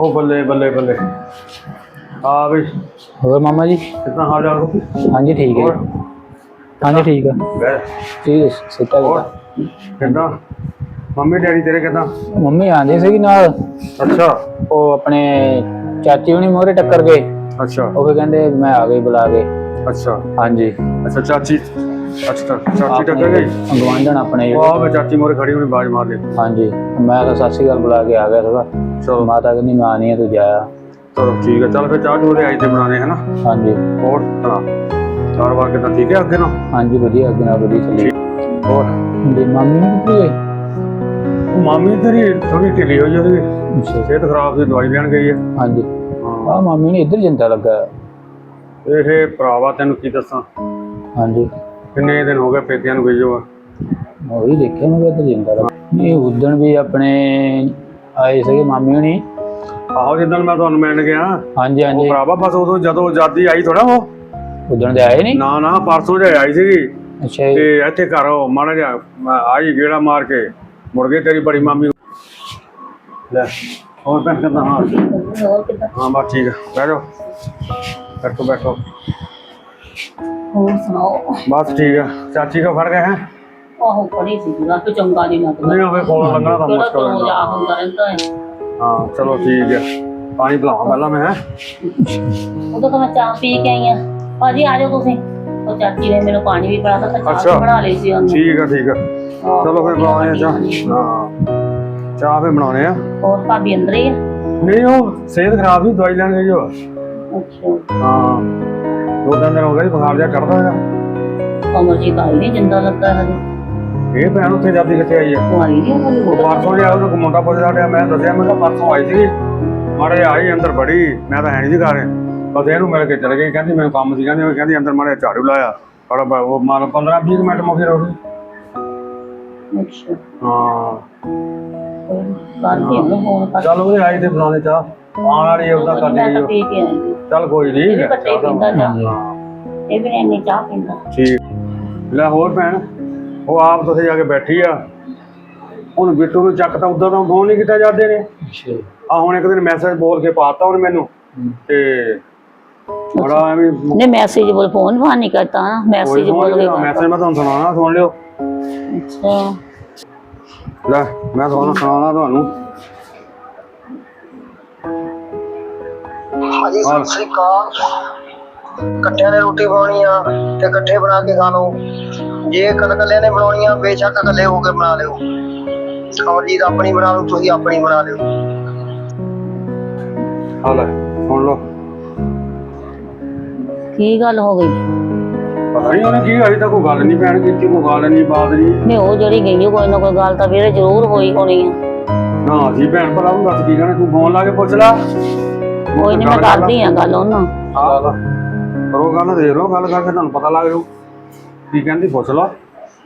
ਉਹ ਬੱਲੇ ਬੱਲੇ ਬੱਲੇ। ਆ ਵੀ। ਹੋਰ ਮਾਮਾ ਜੀ? ਕਿੰਨਾ ਹਾਲ ਚਾਲ ਹਾਂਜੀ ਠੀਕ ਹੈ। ਹੋਰ? ਹਾਂਜੀ ਠੀਕ ਆ। ਬੈ ਠੀਕ ਸਿੱਟਾ ਹੋਰ? ਕਿੱਦਾਂ? ਮੰਮੀ ਡੈਡੀ ਤੇਰੇ ਕਿੱਦਾਂ? ਮੰਮੀ ਆਂਦੀ ਸੀਗੀ ਨਾਲ। ਅੱਛਾ। ਉਹ ਆਪਣੇ ਚਾਚੀ ਹੁਣੀ ਮੋਰੇ ਟੱਕਰ ਗਏ। ਅੱਛਾ। ਉਹ ਫਿਰ ਕਹਿੰਦੇ ਮੈਂ ਆ ਗਈ ਬੁਲਾ ਕੇ। ਅੱਛਾ। ਹਾਂਜੀ। ਅੱਛਾ ਚਾਚੀ। ਅੱਛਾ ਚਾਚੀ ਟੱਕਰ ਗਈ ਗਵਾਂਢਣ ਆਪਣੇ ਜਿਹੜੇ ਵਾਹ ਵੇ ਚਾਚੀ ਮੋਰੇ ਖੜੀ ਹੋਣੀ ਬਾਜ ਮਾਰ ਦੇ ਹਾਂਜੀ ਮੈਂ ਤਾਂ ਸ਼੍ਰੀ ਅਕਾਲ ਬੁਲਾ ਕੇ ਆ ਗਿਆ ਸੀਗਾ। ਚਲੋ। ਮਾਤਾ ਕਹਿੰਦੀ ਮੈਂ ਆਣੀ ਹੈ ਤੂੰ ਜਾਇਆ ਚਲੋ ਠੀਕ ਹੈ ਚੱਲ ਫਿਰ ਚਾਹ ਚੂਹ ਦੇ ਆਈ ਤੇ ਬਣਾਣੇ ਹੈ ਨਾ ਹਾਂਜੀ। ਹੋਰ ਸੁਣਾ? ਕਾਰੋਬਾਰ ਕਿੱਦਾਂ? ਠੀਕ ਹੈ ਅੱਗੇ ਨਾ ਹਾਂਜੀ ਵਧੀਆ ਅੱਗੇ ਨਾਲ ਵਧੀਆ ਚੱਲੀ। ਹੋਰ? ਜੀ ਮਾਮੀ ਨੇ ਕਿੱਥੇ ਗਏ ਉਹ ਮਾਮੀ ਤੇਰੀ ਥੋੜੀ ਢਿੱਲੀ ਹੋਈ ਉਹਦੀ। ਸਿਹਤ ਖਰਾਬ ਸੀ ਦਵਾਈ ਲੈਣ ਗਈ ਹੈ ਹਾਂਜੀ। ਆ ਮਾਮੀ ਨੇ ਇੱਧਰ ਜਿੰਦਾ ਲੱਗਾ। ਇਹ ਭਰਾਵਾ ਤੈਨੂੰ ਕੀ ਦੱਸਾਂ? ਹਾਂਜੀ। ਕਿੰਨੇ ਦਿਨ ਹੋ ਗਏ ਪੇਕਿਆਂ ਨੂੰ ਗਈ ਹੋ? ਉਹ ਹੀ ਦੇਖਿਆ ਮੈਂ ਇੱਧਰ ਜਿੰਦਾ ਨਹੀਂ ਉਦਣ ਵੀ ਆਪਣੇ ਆਏ ਸੀਗੇ ਮਾਮੀ ਹੁਣੀ। ਆਹੋ ਜਿੱਦਣ ਮੈਂ ਤੁਹਾਨੂੰ ਮਿਲਣ ਗਿਆ। ਹਾਂਜੀ ਉਹ ਹਾਂਜੀ ਭਰਾਵਾ ਬਸ ਉਦੋਂ ਜਦੋਂ ਆਜ਼ਾਦੀ ਆਈ ਥੋੜਾ ਉਹ। ਉਦਣ ਦੇ ਆਏ ਨਹੀਂ? ਨਾ ਨਾ ਪਰਸੋਂ ਜੇ ਆਈ ਸੀਗੀ। ਅੱਛਾ ਜੀ। ਤੇ ਇੱਥੇ ਘਰ ਉਹ ਮਾੜਾ ਜਿਹਾ ਮੈਂ ਆਈ ਗੇੜਾ ਮਾਰ ਕੇ ਮੁੜ ਗਈ ਤੇਰੀ ਬੜੀ ਮਾਮੀ ਲੈ ਹੋਰ ਭੈਣ ਕਿੱਦਾਂ ਹਾਂ ਹੋਰ ਕਿੱਦਾਂ? ਹਾਂ ਬਸ ਠੀਕ ਹੈ ਬਹਿ ਜਾਓ। ਬੈਠੋ ਬੈਠੋ। ਹੋਰ ਸੁਣਾਓ? ਬਸ ਠੀਕ ਹੈ ਚਾਚੀ ਕੋ ਫੜ ਗਏ ਹੈ? ਆਹੋ ਪੜੀ ਸੀ ਜਰਾ ਤੇ ਚੰਗਾ ਨਹੀਂ ਲੱਗਦਾ। ਨਹੀਂ ਹੋਵੇ ਕੋਲ ਲੰਘਣਾ ਤਾਂ ਕਿਹੜਾ ਮੁਸ਼ਕਲ ਤੋਂ ਹੋ ਜਾ ਜਾਂਦਾ ਹੁੰਦਾ ਰਹਿੰਦਾ ਹੈ। ਹਾਂ ਚਲੋ ਠੀਕ ਹੈ ਪਾਣੀ ਪਿਲਾਵਾਂ ਪਹਿਲਾਂ ਮੈਂ ਹੈਂ? ਉਦੋਂ ਤਾਂ ਮੈਂ ਚਾਹ ਪੀ ਕੇ ਆਈ ਆ ਭਾਜੀ ਆ ਜਾਓ ਤੁਸੀਂ। ਉਹ ਚਾਚੀ ਨੇ ਮੈਨੂੰ ਪਾਣੀ ਵੀ ਪਿਲਾਤਾ ਤਾਂ ਚਾਹ ਅੱਛਾ। ਵੀ ਬਣਾ ਲਈ ਸੀ ਉਹਨੇ। ਠੀਕ ਹੈ ਠੀਕ ਹੈ ਆਹੋ, ਚਲੋ ਫਿਰ ਬਣਾਉਣੇ ਆ ਚਾਹ। ਹਾਂਜੀ। ਹਾਂ। ਚਾਹ ਫੇ ਬਣਾਉਣੇ ਆ ਹੋਰ ਭਾਬੀ ਅੰਦਰ ਹੀ ਆ? ਨਹੀਂ ਉਹ ਸਿਹਤ ਖਰਾਬ ਸੀ ਦਵਾਈ ਲੈਣ ਗਈ ਉਹ। ਅੱਛਾ। ਹਾਂ। ਦੋ ਤਿੰਨ ਦਿਨ ਹੋ ਗਏ ਸੀ, ਬੁਖਾਰ ਜਿਹਾ ਚੜਦਾ ਹੈਗਾ ਅਮਰਜੀਤ ਆਈ ਨਹੀਂ ਜਿੰਦਾ ਲੱਗਾ ਹਜੇ। ਇਹ ਭੈਣ ਉੱਥੇ ਜਾਂਦੀ ਕਿੱਥੇ ਆਈ ਹੈ ਉਹ ਆਈ ਨਹੀਂ ਉਹ ਪਰਸੋਂ ਜਿਹਾ ਉਹਨੂੰ ਮੁੰਡਾ ਪੁੱਛਦਾ ਰਿਹਾ ਮੈਂ ਦੱਸਿਆ ਮੈਂ ਕਿਹਾ ਪਰਸੋਂ ਆਈ ਮਾੜੇ ਜਿਹੇ ਆਈ ਅੰਦਰ ਬੜੀ ਮੈਂ ਤਾਂ ਹੈ ਨਹੀਂ ਸੀ ਘਰ। ਬਸ ਇਹਨੂੰ ਮਿਲ ਕੇ ਚਲੇ ਗਈ ਕਹਿੰਦੀ ਮੈਨੂੰ ਕੰਮ ਸੀ ਕਹਿੰਦੀ ਉਹ ਕਹਿੰਦੀ ਅੰਦਰ ਮਾੜੇ ਝਾੜੂ ਲਾਇਆ। ਥੋੜਾ ਬ- ਉਹ ਮਾਰ 15 20 ਮਿੰਟ ਮੁਖੀ ਰਹੀ ਅੱਛਾ। ਹਾਂ। ਕਰਕੇ ਉਹਨੂੰ ਫੋਨ ਕਰ ਚੱਲ ਉਹਦੇ ਆਈ ਤੇ ਬੁਲਾਣੇ ਚਾਹ। ਆਉਣ ਵਾਲੀ ਉਹਦਾ ਤਾਂ ਹੈ ਪੀ ਕੇ ਆਈ। ਸੀ। ਚੱਲ ਕੋਈ ਨਹੀਂ ਇਹ ਵੀ ਪੱਤੇ ਪੀਂਦਾ ਚਾਹ। ਹਾਂ ਇਹ ਵੀ ਇੰਨੀ ਚਾਹ ਪੀਂਦਾ। ਠੀਕ। ਲੈ ਹੋਰ ਭੈਣ ਉਹ ਆਪ ਤੁਸੀਂ ਜਾ ਕੇ ਬੈਠੀ ਆ। ਹੁਣ ਬਿੱਟੂ ਨੂੰ ਚੱਕ ਤਾਂ ਉਦੋਂ ਤੋਂ ਫੋਨ ਨਹੀਂ ਕੀਤਾ ਜਾਂਦੇ ਨੇ। ਅੱਛਾ। ਜੀ। ਆ ਹੁਣ ਇੱਕ ਦਿਨ ਮੈਸੇਜ ਬੋਲ ਕੇ ਪਾਤਾ ਉਹਨੇ ਮੈਨੂੰ। ਤੇ ਬੜਾ ਐਵੇਂ ਨੇ ਮੈਸੇਜ ਬੋਲ ਫੋਨ ਫਾਨ ਨਹੀਂ ਕਰਤਾ ਮੈਸੇਜ ਬੋਲ ਕੇ। ਮੈਸੇਜ ਮੈਂ ਤੁਹਾਨੂੰ ਸੁਣਾਉਣਾ ਸੁਣ ਲਿਓ। ਅੱਛਾ। ਲੈ ਮੈਂ ਤੁਹਾਨੂੰ ਸੁਣਾਉਣਾ ਤੁਹਾਨੂੰ। ਹਾਂਜੀ ਸਤਿ ਸ੍ਰੀ ਅਕਾਲ। ਇਕੱਠਿਆਂ ਨੇ ਰੋਟੀ ਬਣਾਉਣੀ ਆ ਤੇ ਇਕੱਠੇ ਬਣਾ ਕੇ ਖਾ ਲਓ। ਜੇ ਕੱਲ ਨੇ ਬਣਾਉਣੀ ਆ ਬੇਸ਼ੱਕ ਇਕੱਲੇ ਹੋ ਕੇ ਬਣਾ ਲਿਓ। ਅਮਰਜੀਤ ਆਪਣੀ ਬਣਾ ਲਓ ਤੁਸੀਂ ਆਪਣੀ ਬਣਾ ਲਿਓ। ਆ ਲੈ ਸੁਣ ਲਓ। ਕੀ ਗੱਲ ਹੋ ਗਈ? ਪਤਾ ਨਹੀਂ ਉਹਨੇ ਕੀ ਅਜੇ ਤੱਕ ਕੋਈ ਗੱਲ ਨਹੀਂ ਭੈਣ ਕੀਤੀ ਕੋਈ ਗੱਲ ਨਹੀਂ ਬਾਤ ਨਹੀਂ ਨਹੀਂ ਉਹ ਜਿਹੜੀ ਗਈ ਹੈ ਕੋਈ ਨਾ ਕੋਈ ਗੱਲ ਤਾਂ ਵੀਰੇ ਜ਼ਰੂਰ ਹੋਈ ਹੋਣੀ ਆ। ਨਾ ਅਸੀਂ ਭੈਣ ਭਰਾ ਨੂੰ ਦੱਸ ਕੀ ਕਹਿਣਾ ਤੂੰ ਫੋਨ ਲਾ ਕੇ ਪੁੱਛ ਲੈ। ਕੋਈ ਨਹੀਂ ਮੈਂ ਕਰਦੀ ਆ ਗੱਲ ਉਹਨਾਂ। ਆ ਲਾ ਕਰੋ ਗੱਲ ਦੇਖ ਲਓ ਗੱਲ ਕਰਕੇ ਤੁਹਾਨੂੰ ਪਤਾ ਲੱਗ ਜਾਊ ਕੀ ਕਹਿੰਦੀ ਪੁੱਛ ਲਓ।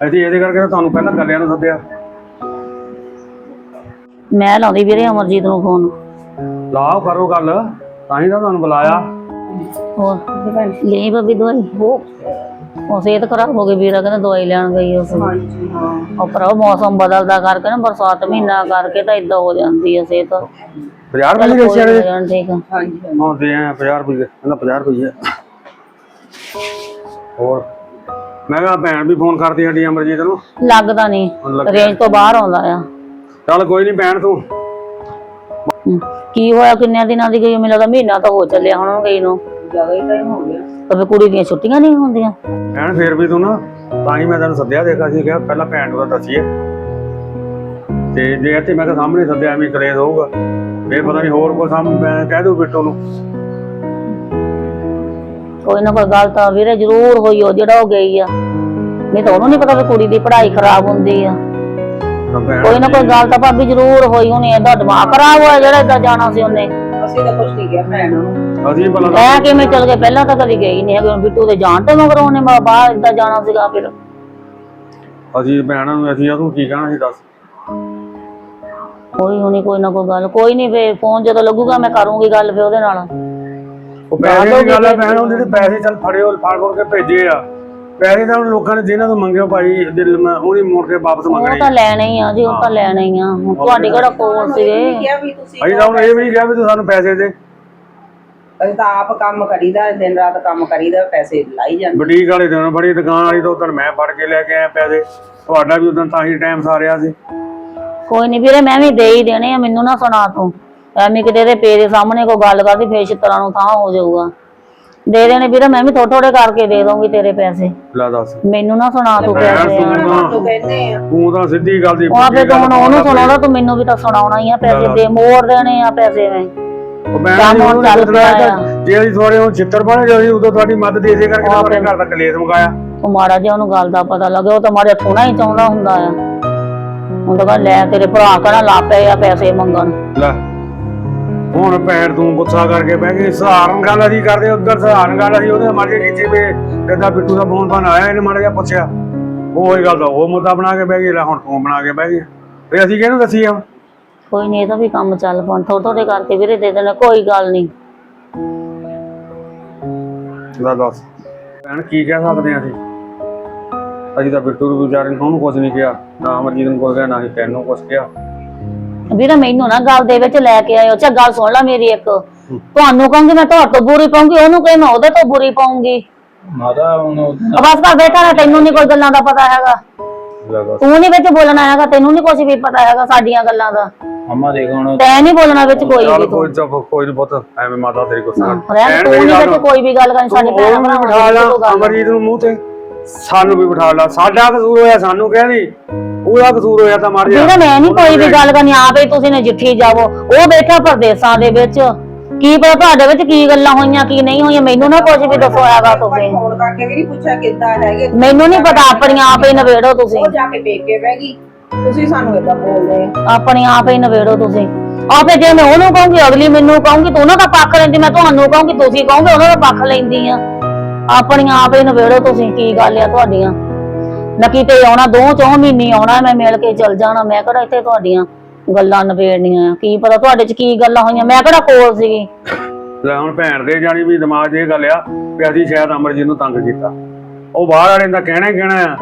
ਅਸੀਂ ਇਹਦੇ ਕਰਕੇ ਤਾਂ ਤੁਹਾਨੂੰ ਪਹਿਲਾਂ ਗੱਲਿਆਂ ਨੂੰ ਸੱਦਿਆ। ਮੈਂ ਲਾਉਂਦੀ ਵੀਰੇ ਅਮਰਜੀਤ ਨੂੰ ਫੋਨ ਲਾਓ ਕਰੋ ਗੱਲ। ਤਾਂ ਹੀ ਤਾਂ ਤੁਹਾਨੂੰ ਬੁਲਾਇਆ। ਹੋਰ? ਲਈ ਬੱਬੀ ਦਵਾਈ? ਉਹ ਸਿਹਤ ਖਰਾਬ ਹੋ ਗਈ ਵੀਰਾ ਕਹਿੰਦਾ ਦਵਾਈ ਲੈਣ ਗਈ ਉਸ ਉਹ ਭਰਾ ਮੌਸਮ ਬਦਲਦਾ ਕਰਕੇ ਨਾ ਬਰਸਾਤ ਮਹੀਨਾ ਕਰਕੇ ਤਾਂ ਇਦਾਂ ਹੋ ਜਾਂਦੀ ਹੈ ਸਿਹਤ। 50 ਰੁਪਏ ਦੇ ਜਾਣ ਠੀਕ ਆ। ਹਾਂ ਦੇ ਆ 50 ਰੁਪਏ ਕਹਿੰਦਾ 50 ਰੁਪਏ ਹੋਰ? ਮੈਂ ਕਿਹਾ ਭੈਣ ਵੀ ਫੋਨ ਕਰਦੀ ਸਾਡੀ ਅਮਰਜੀਤ ਨੂੰ। ਲੱਗਦਾ ਨਹੀਂ। ਰੇਂਜ ਤੋਂ ਬਾਹਰ ਆਉਂਦਾ ਆ। ਚੱਲ ਕੋਈ ਨਹੀਂ ਭੈਣ ਤੂੰ। ਹਮ, ਕੀ ਹੋਇਆ ਕਿੰਨੇ ਦਿਨਾਂ ਦੀ ਗਈ? ਮੈਨੂੰ ਲੱਗਦਾ ਮਹੀਨਾ ਤਾਂ ਹੋ ਚੱਲਿਆ ਹੁਣ ਉਹਨੂੰ ਗਈ ਨੂੰ। ਜ਼ਿਆਦਾ ਹੀ ਟਾਈਮ ਹੋ ਗਿਆ। ਤਾਂ ਕੁੜੀ ਦੀਆਂ ਛੁੱਟੀਆਂ ਨਹੀਂ ਹੁੰਦੀਆਂ। ਭੈਣ ਫੇਰ ਵੀ ਤੂੰ ਨਾ ਤਾਂ ਹੀ ਮੈਂ ਤੈਨੂੰ ਸੱਦਿਆ ਦੇਖਾ ਸੀ ਕਿਹਾ ਪਹਿਲਾਂ ਭੈਣ ਨੂੰ ਤਾਂ ਦੱਸੀਏ। ਤੇ ਜੇ ਇੱਥੇ ਮੈਂ ਤਾਂ ਸਾਹਮਣੇ ਸੱਦਿਆ ਐਵੇਂ ਕਲੇਸ਼ ਹੋਊਗਾ। ਫੇਰ ਪਤਾ ਨਹੀਂ ਹੋਰ ਕੋਈ ਸਾਹਮਣੇ ਮੈਂ ਕਹਿ ਦੂ ਬਿੱਟੂ ਨੂੰ। ਕੋਈ ਨਾ ਕੋਈ ਗੱਲ ਤਾਂ ਵੀਰੇ ਜ਼ਰੂਰ ਹੋਈ ਉਹ ਜਿਹੜਾ ਉਹ ਗਈ ਆ। ਨਹੀਂ ਤਾਂ ਉਹਨੂੰ ਨਹੀਂ ਪਤਾ ਵੀ ਕੁੜੀ ਦੀ ਪੜ੍ਹਾਈ ਖਰਾਬ ਹੁੰਦੀ ਆ। ਤਾਂ ਭੈਣ ਕੋਈ ਨਾ ਕੋਈ ਗੱਲ ਤਾਂ ਭਾਬੀ ਜ਼ਰੂਰ ਹੋਈ ਹੋਣੀ ਇਹਦਾ ਦਿਮਾਗ ਖਰਾਬ ਹੋਇਆ ਜਿਹੜਾ ਏਦਾਂ ਜਾਣਾ ਸੀ ਉਹਨੇ। ਅਸੀਂ ਭਲਾ ਤਾਂ- ਐ ਕਿਵੇਂ ਚਲ ਗਏ ਪਹਿਲਾਂ ਤਾਂ ਕਦੀ ਗਈ ਨਹੀਂ ਹੈਗੀ ਹੁਣ ਬਿੱਟੂ ਦੇ ਜਾਣ ਤੇ ਮਗਰ ਉਹਨੇ ਮਾ- ਬਾਹਰ ਏਦਾਂ ਜਾਣਾ ਸੀਗਾ ਫਿਰ। ਅਸੀਂ ਭੈਣਾਂ ਨੂੰ ਅਸੀਂ ਉਹਨੂੰ ਕੀ ਕਹਿਣਾ ਸੀ ਦੱਸ। ਕੋਈ ਹੋਣੀ ਕੋਈ ਨਾ ਕੋਈ ਗੱਲ। ਕੋਈ ਨਹੀਂ ਫੇ ਫੋਨ ਜਦੋਂ ਲੱਗੂਗਾ ਮੈਂ ਕਰੂੰਗੀ ਗੱਲ ਫੇ ਉਹਦੇ ਨਾਲ। ਉਹ ਪੈਸੇ ਦੀ ਗੱਲ ਹੈ ਭੈਣ ਉਹ ਜਿਹੜੇ ਪੈਸੇ ਚੱਲ ਫੜਿਓ ਫੜ ਫੜ ਕੇ ਭੇਜੇ ਆ। ਪੈਸੇ ਤਾਂ ਹੁਣ ਲੋਕਾਂ ਨੇ ਜਿਹਨਾਂ ਤੋਂ ਮੰਗਿਓ ਭਾਈ ਦਿਲ ਮੈਂ ਉਹਨੇ ਮੋੜ ਕੇ ਵਾਪਸ ਉਹ ਮੰਗਣੇ ਤਾਂ ਲੈਣੇ ਹੀ ਆ ਜੀ ਉਹ ਤਾਂ ਲੈਣੇ ਹੀ ਆ। ਹੁਣ ਤੁਹਾਡੇ ਕਿਹੜਾ ਕੋਲ ਸੀਗੇ? ਕਿਹਾ ਵੀ ਤੁਸੀਂ ਅਸੀਂ ਤਾਂ ਹੁਣ ਇਹ ਵੀ ਨਹੀਂ ਕਿਹਾ ਵੀ ਤੂੰ ਸਾਨੂੰ ਪੈਸੇ ਦੇ। ਅਸੀਂ ਤਾਂ ਆਪ ਕੰਮ ਕਰੀਦਾ ਦਿਨ ਰਾਤ ਕੰਮ ਕਰੀਦਾ ਪੈਸੇ ਲਾਈ ਜਾਂਦੇ। ਬੁਟੀਕ ਵਾਲੇ ਦਿਨ ਬੜੀ ਦੁਕਾਨ ਵਾਲੀ ਤੋਂ ਉਦੋਂ ਮੈਂ ਫੜ ਕੇ ਲੈ ਕੇ ਆਇਆ ਪੈਸੇ। ਤੁਹਾਡਾ ਵੀ ਉਦੋਂ ਤਾਂ ਹੀ ਟਾਈਮ ਸਾਰਿਆ ਸੀ। ਕੋਈ ਨਹੀਂ ਵੀਰੇ ਮੈਂ ਵੀ ਦੇ ਹੀ ਦੇਣੇ ਆ ਮੈਨੂੰ ਨਾ ਸੁਣਾ ਤੂੰ। ਐਵੇਂ ਕਿਤੇ ਦੇ ਪੇ ਦੇ ਸਾਹਮਣੇ ਕੋਈ ਗੱਲ ਕਰਦੀ ਫੇਰ ਛਿੱਤਰਾਂ ਨੂੰ ਥਾਂ ਹੋ ਜਾਊਗਾ। ਦੇ ਦੇਣੇ ਵੀਰੇ ਮੈਂ ਵੀ ਥੋੜੇ ਥੋੜੇ ਕਰਕੇ ਦੇ ਦਊਂਗੀ ਤੇਰੇ ਪੈਸੇ। ਲੈ ਦੱਸ। ਮੈਨੂੰ ਨਾ ਸੁਣਾ ਤੂੰ ਪੈਸੇ। ਕਹਿੰਦੇ ਆ। ਤੂੰ ਤਾਂ ਸਿੱਧੀ ਗੱਲ ਦੀ ਉਹ ਆਪੇ ਤੂੰ ਹੁਣ ਉਹਨੂੰ ਸੁਣਾਉਣਾ ਤੂੰ ਮੈਨੂੰ ਵੀ ਤਾਂ ਸੁਣਾਉਣਾ ਹੀ ਆ ਪੈਸੇ। ਦੇ ਮੋੜ ਦੇਣੇ ਆ ਪੈਸੇ ਮੈਂ। ਉਹ ਮੈਂ ਕੰਮ ਹੁਣ ਚੱਲ ਪਿਆ। ਜੇ ਅਸੀਂ ਥੋੜੇ ਹੁਣ ਚਿੱਤਰ ਬਣੇ ਜੇ ਉਦੋਂ ਤੁਹਾਡੀ ਮਦਦ ਇਸੇ ਕਰਕੇ ਤੁਹਾਡੇ ਘਰ ਦਾ ਕਲੇਸ਼ ਮੁਕਾਇਆ। ਤੂੰ ਮਾੜਾ ਜਿਹਾ ਉਹਨੂੰ ਗੱਲ ਦਾ ਪਤਾ ਲੱਗੇ ਉਹ ਤਾਂ ਮਾੜਾ ਥੋੜਾ ਹੀ ਚਾਹੁੰਦਾ ਹੁੰਦਾ ਆ। ਤਾਂ ਕਹਿੰਦਾ ਲੈ ਤੇਰੇ ਭਰਾ ਕਹਣਾ ਲਾ ਪਏ ਆ ਪੈਸੇ ਮੰਗਣ। ਲੈ ਹੁਣ ਭੈਣ ਤੂੰ ਗੁੱਸਾ ਕਰਕੇ ਬਹਿ ਗਈ ਸਹਾਰਨ ਗੱਲ ਅਸੀਂ ਕਰਦੇ ਉਧਰ ਸਹਾਰਨ ਗੱਲ ਅਸੀਂ ਉਹਦੇ ਮਾਰੇ ਕੀਤੀ ਵੀ ਕਿੱਦਾਂ ਬਿੱਟੂ ਦਾ ਫੋਨ ਫਾਨ ਆਇਆ ਇਹਨੇ ਮਾੜਾ ਜਿਹਾ ਪੁੱਛਿਆ। ਉਹ ਹੀ ਗੱਲ ਦਾ ਉਹ ਮੁੱਦਾ ਬਣਾ ਕੇ ਬਹਿ ਗਈ ਲੈ ਹੁਣ ਤੂੰ ਬਣਾ ਕੇ ਬਹਿ ਗਈ। ਤੇ ਅਸੀਂ ਕਿਹਨੂੰ ਦੱਸੀ ਆ ਕੋਈ ਨਹੀਂ ਇਹਦਾ ਵੀ ਕੰਮ ਚੱਲ ਪਣ ਥੋੜੇ ਥੋੜੇ ਕਰਕੇ ਵੀਰੇ ਦੇ ਦੇਣਾ ਕੋਈ ਗੱਲ ਨਹੀਂ ਲੈ ਦੱਸ ਭੈਣ ਕੀ ਕਹਿ ਸਕਦੇ ਆ ਅਸੀਂ? ਅਸੀਂ ਤਾਂ ਬਿੱਟੂ ਨੂੰ ਵਿਚਾਰੇ ਨੂੰ ਉਹਨੂੰ ਕੁਝ ਨਹੀਂ ਕਿਹਾ ਨਾ ਅਮਰਜੀਤ ਨੂੰ ਕੁਝ ਕਿਹਾ ਨਾ ਹੀ ਤੈਨੂੰ ਕੁਝ ਕਿਹਾ। ਵੀਰੇ ਮੈਨੂੰ ਨਾ ਗੱਲ ਦੇ ਵਿੱਚ ਲੈ ਕੇ ਆਇਓ ਚਾ ਗੱਲ ਸੁਣ ਲੈ ਮੇਰੀ ਇੱਕ। ਤੁਹਾਨੂੰ ਕਹੂੰਗੀ ਮੈਂ ਤੁਹਾਡੇ ਤੋਂ ਬੁਰੀ ਪਾਉਂਗੀ ਉਹਨੂੰ ਕਹੇ ਮੈਂ ਉਹਦੇ ਤੋਂ ਬੁਰੀ ਪਾਉਂਗੀ। ਮਾਤਾ ਹੁਣ ਉਹ- ਬਸ ਕਰ ਬੈਠਾ ਨਾ ਤੈਨੂੰ ਨਹੀਂ ਕੋਈ ਗੱਲਾਂ ਦਾ ਪਤਾ ਹੈਗਾ। ਤੂੰ ਨਹੀਂ ਵਿੱਚ ਬੋਲਣਾ ਹੈਗਾ ਤੈਨੂੰ ਨਹੀਂ ਕੁਝ ਵੀ ਪਤਾ ਹੈਗਾ ਸਾਡੀਆਂ ਗੱਲਾਂ ਦਾ। ਮੰਮਾ ਦੇਖ ਹੁਣ ਤੈਂ ਨਹੀਂ ਬੋਲਣਾ ਵਿੱਚ ਕੋਈ ਵੀ ਤੂੰ। ਕੋਈ ਚੱਪ ਕੋਈ ਨਹੀਂ ਪੁੱਤ ਐਵੇਂ ਮਾਤਾ ਤੇਰੀ ਗੁੱਸਾ ਰਹਿਣ ਤੂੰ ਨਹੀਂ ਵਿੱਚ ਕੋਈ ਵੀ ਗੱਲ ਕਰਨੀ ਸਾਡੇ ਭੈਣ ਉਹਨੂੰ ਵੀ ਬਿਠਾ ਲਾ ਅਮਰਜੀਤ ਨੂੰ ਮੂੰਹ ਤੇ। ਸਾਨੂੰ ਵੀ ਬਿਠਾ ਲਾ। ਸਾਡਾ ਕਸੂਰ ਹੋਇਆ ਸਾਨੂੰ ਕਹਿ ਦੀ ਉਹਦਾ ਕਸੂਰ ਹੋਇਆ ਤਾਂ ਮਰ ਜਾ ਵੀਰੇ ਮੈਂ ਨਹੀਂ ਕੋਈ ਵੀ ਗੱਲ ਕਰਨੀ ਆਪੇ ਹੀ ਤੁਸੀਂ ਨੇ ਜਿੱਠੀ ਜਾਵੋ। ਉਹ ਬੈਠਾ ਪਰਦੇਸਾਂ ਦੇ ਵਿੱਚ। ਕੀ ਪਤਾ ਤੁਹਾਡੇ ਵਿੱਚ ਕੀ ਗੱਲਾਂ ਹੋਈਆਂ ਕੀ ਨਹੀਂ ਹੋਈਆਂ? ਮੈਨੂੰ ਨਾ ਕੁਝ ਵੀ ਦੱਸੋ ਹੈਗਾ ਤੁਸੀਂ ਫੋਨ ਕਰਕੇ ਵੀ ਨਹੀਂ ਪੁੱਛਿਆ ਕਿੱਦਾਂ ਹੈਗੇ ਮੈਨੂੰ ਨਹੀਂ ਪਤਾ ਆਪਣੀਆਂ ਆਪੇ ਹੀ ਨਵੇੜੋ ਤੁਸੀਂ। ਉਹ ਜਾ ਕੇ ਵੇਖ ਕੇ ਬਹਿ ਗਈ। ਤੁਸੀਂ ਸਾਨੂੰ ਏਦਾਂ ਬੋਲਦੇ। ਆਪਣੀ ਆਪ ਹੀ ਨਵੇੜੋ ਤੁਸੀਂ। ਆਪੇ ਜੇ ਮੈਂ ਉਹਨੂੰ ਕਹੂੰਗੀ ਅਗਲੀ ਮੈਨੂੰ ਕਹੂੰਗੀ ਤੂੰ ਉਹਨਾਂ ਦਾ ਪੱਖ ਲੈਂਦੀ ਮੈਂ ਤੁਹਾਨੂੰ ਕਹੂੰਗੀ ਤੁਸੀਂ ਕਹੋਗੇ ਉਹਨਾਂ ਦਾ ਪੱਖ ਲੈਂਦੀ ਆ। ਆਪਣੀਆਂ ਆਪ ਹੀ ਨਵੇੜੋ ਤੁਸੀਂ ਕੀ ਗੱਲ ਆ ਤੁਹਾਡੀਆਂ। ਨਾ ਕਿਤੇ ਆਉਣਾ, ਦੋ ਚੌ ਮਹੀਨੇ ਆਉਣਾ, ਮੈਂ ਮਿਲ ਕੇ ਚਲ ਜਾਣਾ, ਮੈਂ ਕਿਹੜਾ ਇੱਥੇ ਤੁਹਾਡੀਆਂ ਗੱਲਾਂ ਨਵੇੜਨੀਆਂ ਆ? ਕੀ ਪਤਾ ਤੁਹਾਡੇ ਚ ਕੀ ਗੱਲਾਂ ਹੋਈਆਂ? ਮੈਂ ਕਿਹੜਾ ਕੋਲ ਸੀਗੀ? ਲੈ ਹੁਣ ਭੈਣ ਦੇ ਜਾਣੀ ਵੀ ਦਿਮਾਗ 'ਚ ਇਹ ਗੱਲ ਆ ਵੀ ਅਸੀਂ ਸ਼ਾਇਦ ਅਮਰਜੀਤ ਨੂੰ ਤੰਗ ਕੀਤਾ। ਉਹ ਬਾਹਰ ਵਾਲੇ ਦਾ ਕਹਿਣਾ ਹੀ ਕਹਿਣਾ ਆ।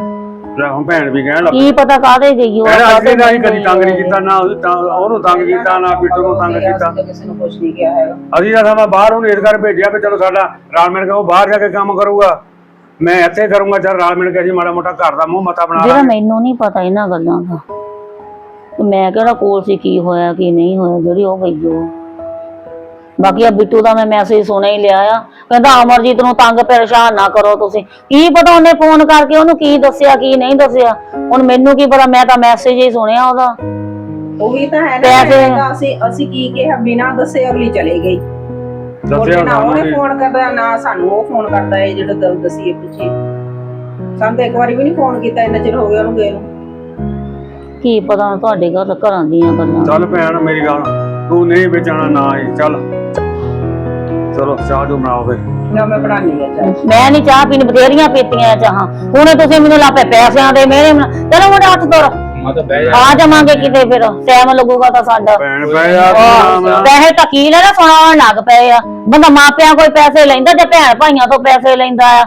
ਲੈ ਹੁਣ ਭੈਣ ਵੀ ਕਹਿਣ ਲੱਗ ਕੀ ਪਤਾ ਕਾਹਦੇ ਗਈ ਉਹ ਕਹਿਣਾ ਕਾਹਦੇ ਅਸੀਂ ਤਾਂ ਅਸੀਂ ਨਹੀਂ ਕਦੀ ਤੰਗ ਨਹੀਂ ਕੀਤਾ ਨਾ ਉਹਨੂੰ ਤੰਗ- ਉਹਨੂੰ ਤੰਗ ਕੀਤਾ ਨਾ ਬਿੱਟੂ ਨੂੰ ਤੰਗ ਕੀਤਾ ਅਸੀਂ ਤਾਂ ਕਿਸੇ ਨੂੰ ਕੁਝ ਨਹੀਂ ਕਿਹਾ ਹੈਗਾ। ਅਸੀਂ ਤਾਂ ਸਮਾਂ ਬਾਹਰ ਉਹਨੂੰ ਇਸ ਕਰ ਭੇਜਿਆ ਚਲੋ ਸਾਡਾ ਰਲ ਮਿਲ ਕੇ ਉਹ ਬਾਹਰ ਜਾ ਕੇ ਕੰਮ ਕਰੂਗਾ। ਮੈਂ ਇੱਥੇ ਕਰੂੰਗਾ ਚੱਲ ਰਲ ਮਿਲ ਕੇ ਅਸੀਂ ਮਾੜਾ ਮੋਟਾ ਘਰ ਦਾ ਮੂੰਹ ਮੱਤਾ ਬਣਾ ਜਿਹੜਾ ਲਾਂਗੇ। ਮੈਨੂੰ ਨਹੀਂ ਪਤਾ ਇਹਨਾਂ ਗੱਲਾਂ ਦਾ ਤੇ ਮੈਂ ਕਿਹੜਾ ਕੋਲ ਸੀ ਕੀ ਹੋਇਆ ਕੀ ਨਹੀਂ ਹੋਇਆ ਜਿਹੜੀ ਉਹ ਗਈ ਉਹ। ਬਾਕੀ ਆ ਬਿੱਟੂ ਦਾ ਮੈਂ ਮੈਸੇਜ ਸੁਣਿਆ ਹੀ ਲਿਆ ਆ। ਕਹਿੰਦਾ ਅਮਰਜੀਤ ਨੂੰ ਤੰਗ ਪਰੇਸ਼ਾਨ ਨਾ ਕਰੋ ਤੁਸੀਂ। ਕੀ ਪਤਾ ਉਹਨੇ ਫੋਨ ਕਰਕੇ ਉਹਨੂੰ ਕੀ ਦੱਸਿਆ ਕੀ ਨਹੀਂ ਦੱਸਿਆ। ਹੁਣ ਮੈਨੂੰ ਕੀ ਪਤਾ ਮੈਂ ਤਾਂ ਮੈਸੇਜ ਹੀ ਸੁਣਿਆ ਉਹਦਾ। ਉਹੀ ਤਾਂ ਹੈ ਨਾ ਪੈਸੇ- ਕਹਿੰਦਾ ਅਸੀਂ ਅਸੀਂ ਕੀ ਕਿਹਾ ਬਿਨਾਂ ਦੱਸੇ ਅਗਲੀ ਚਲੇ ਗਈ। ਦੱਸਿਆ ਉਹਨੇ ਨਾ ਸਾਨੂੰ ਉਹਨੇ ਵੀ ਫੋਨ ਕਰਦਾ ਨਾ ਸਾਨੂੰ ਉਹ ਫੋਨ ਕਰਦਾ ਹੈ ਜਿਹੜਾ ਦਰਦ ਦਸੀਏ ਪਿੱਛੇ। ਸਾਨੂੰ ਤਾਂ ਇੱਕ ਵਾਰੀ ਵੀ ਨਹੀਂ ਫੋਨ ਕੀਤਾ ਇੰਨਾ ਚਿਰ ਹੋ ਗਿਆ ਉਹਨੂੰ ਗਏ ਨੂੰ। ਕੀ ਪਤਾ ਹੁਣ ਤੁਹਾਡੇ ਘਰ ਘਰਾਂ ਦੀਆਂ ਗੱਲਾਂ। ਚੱਲ ਭੈਣ ਮੇਰੀ ਗੱਲ ਤੂੰ ਨਹੀਂ ਵੇਚਣਾ ਨਾ ਹੀ ਚੱਲ। ਚਲੋ ਚਾਹ ਜੋ ਬਣਾਓ ਫੇ ਨਾ ਮੈਂ ਬਣਾਣੀ ਹੈ ਚਾਹ। ਮੈਂ ਨਹੀਂ ਚਾਹ ਪੀਣ ਬਥੇਰੀਆਂ ਪੀਤੀਆਂ ਚਾਹਾਂ। ਹੁਣੇ ਤੁਸੀਂ ਮੈਨੂੰ ਲਾਪੇ ਪੈਸਿਆਂ ਦੇ ਮੇਰੇ ਚਲੋ ਮੁੰਡਾ ਹੱਥ ਤੋਰ ਮਾਤਾ ਬਹਿ ਜਾ। ਆ ਜਾਵਾਂਗੇ ਕਿਤੇ ਫਿਰ। ਟਾਈਮ ਲੱਗੂਗਾ ਤਾਂ ਸਾਡਾ। ਭੈਣ ਜਾ ਪੈਸੇ ਤਾਂ ਕੀ ਲੈਣਾ? ਸੁਣਾਉਣ ਲੱਗ ਪਏ ਆ। ਬੰਦਾ ਮਾਪਿਆਂ ਕੋਈ ਪੈਸੇ ਲੈਂਦਾ ਤੇ ਭੈਣ ਭਾਈਆਂ ਤੋਂ ਪੈਸੇ ਲੈਂਦਾ ਆ।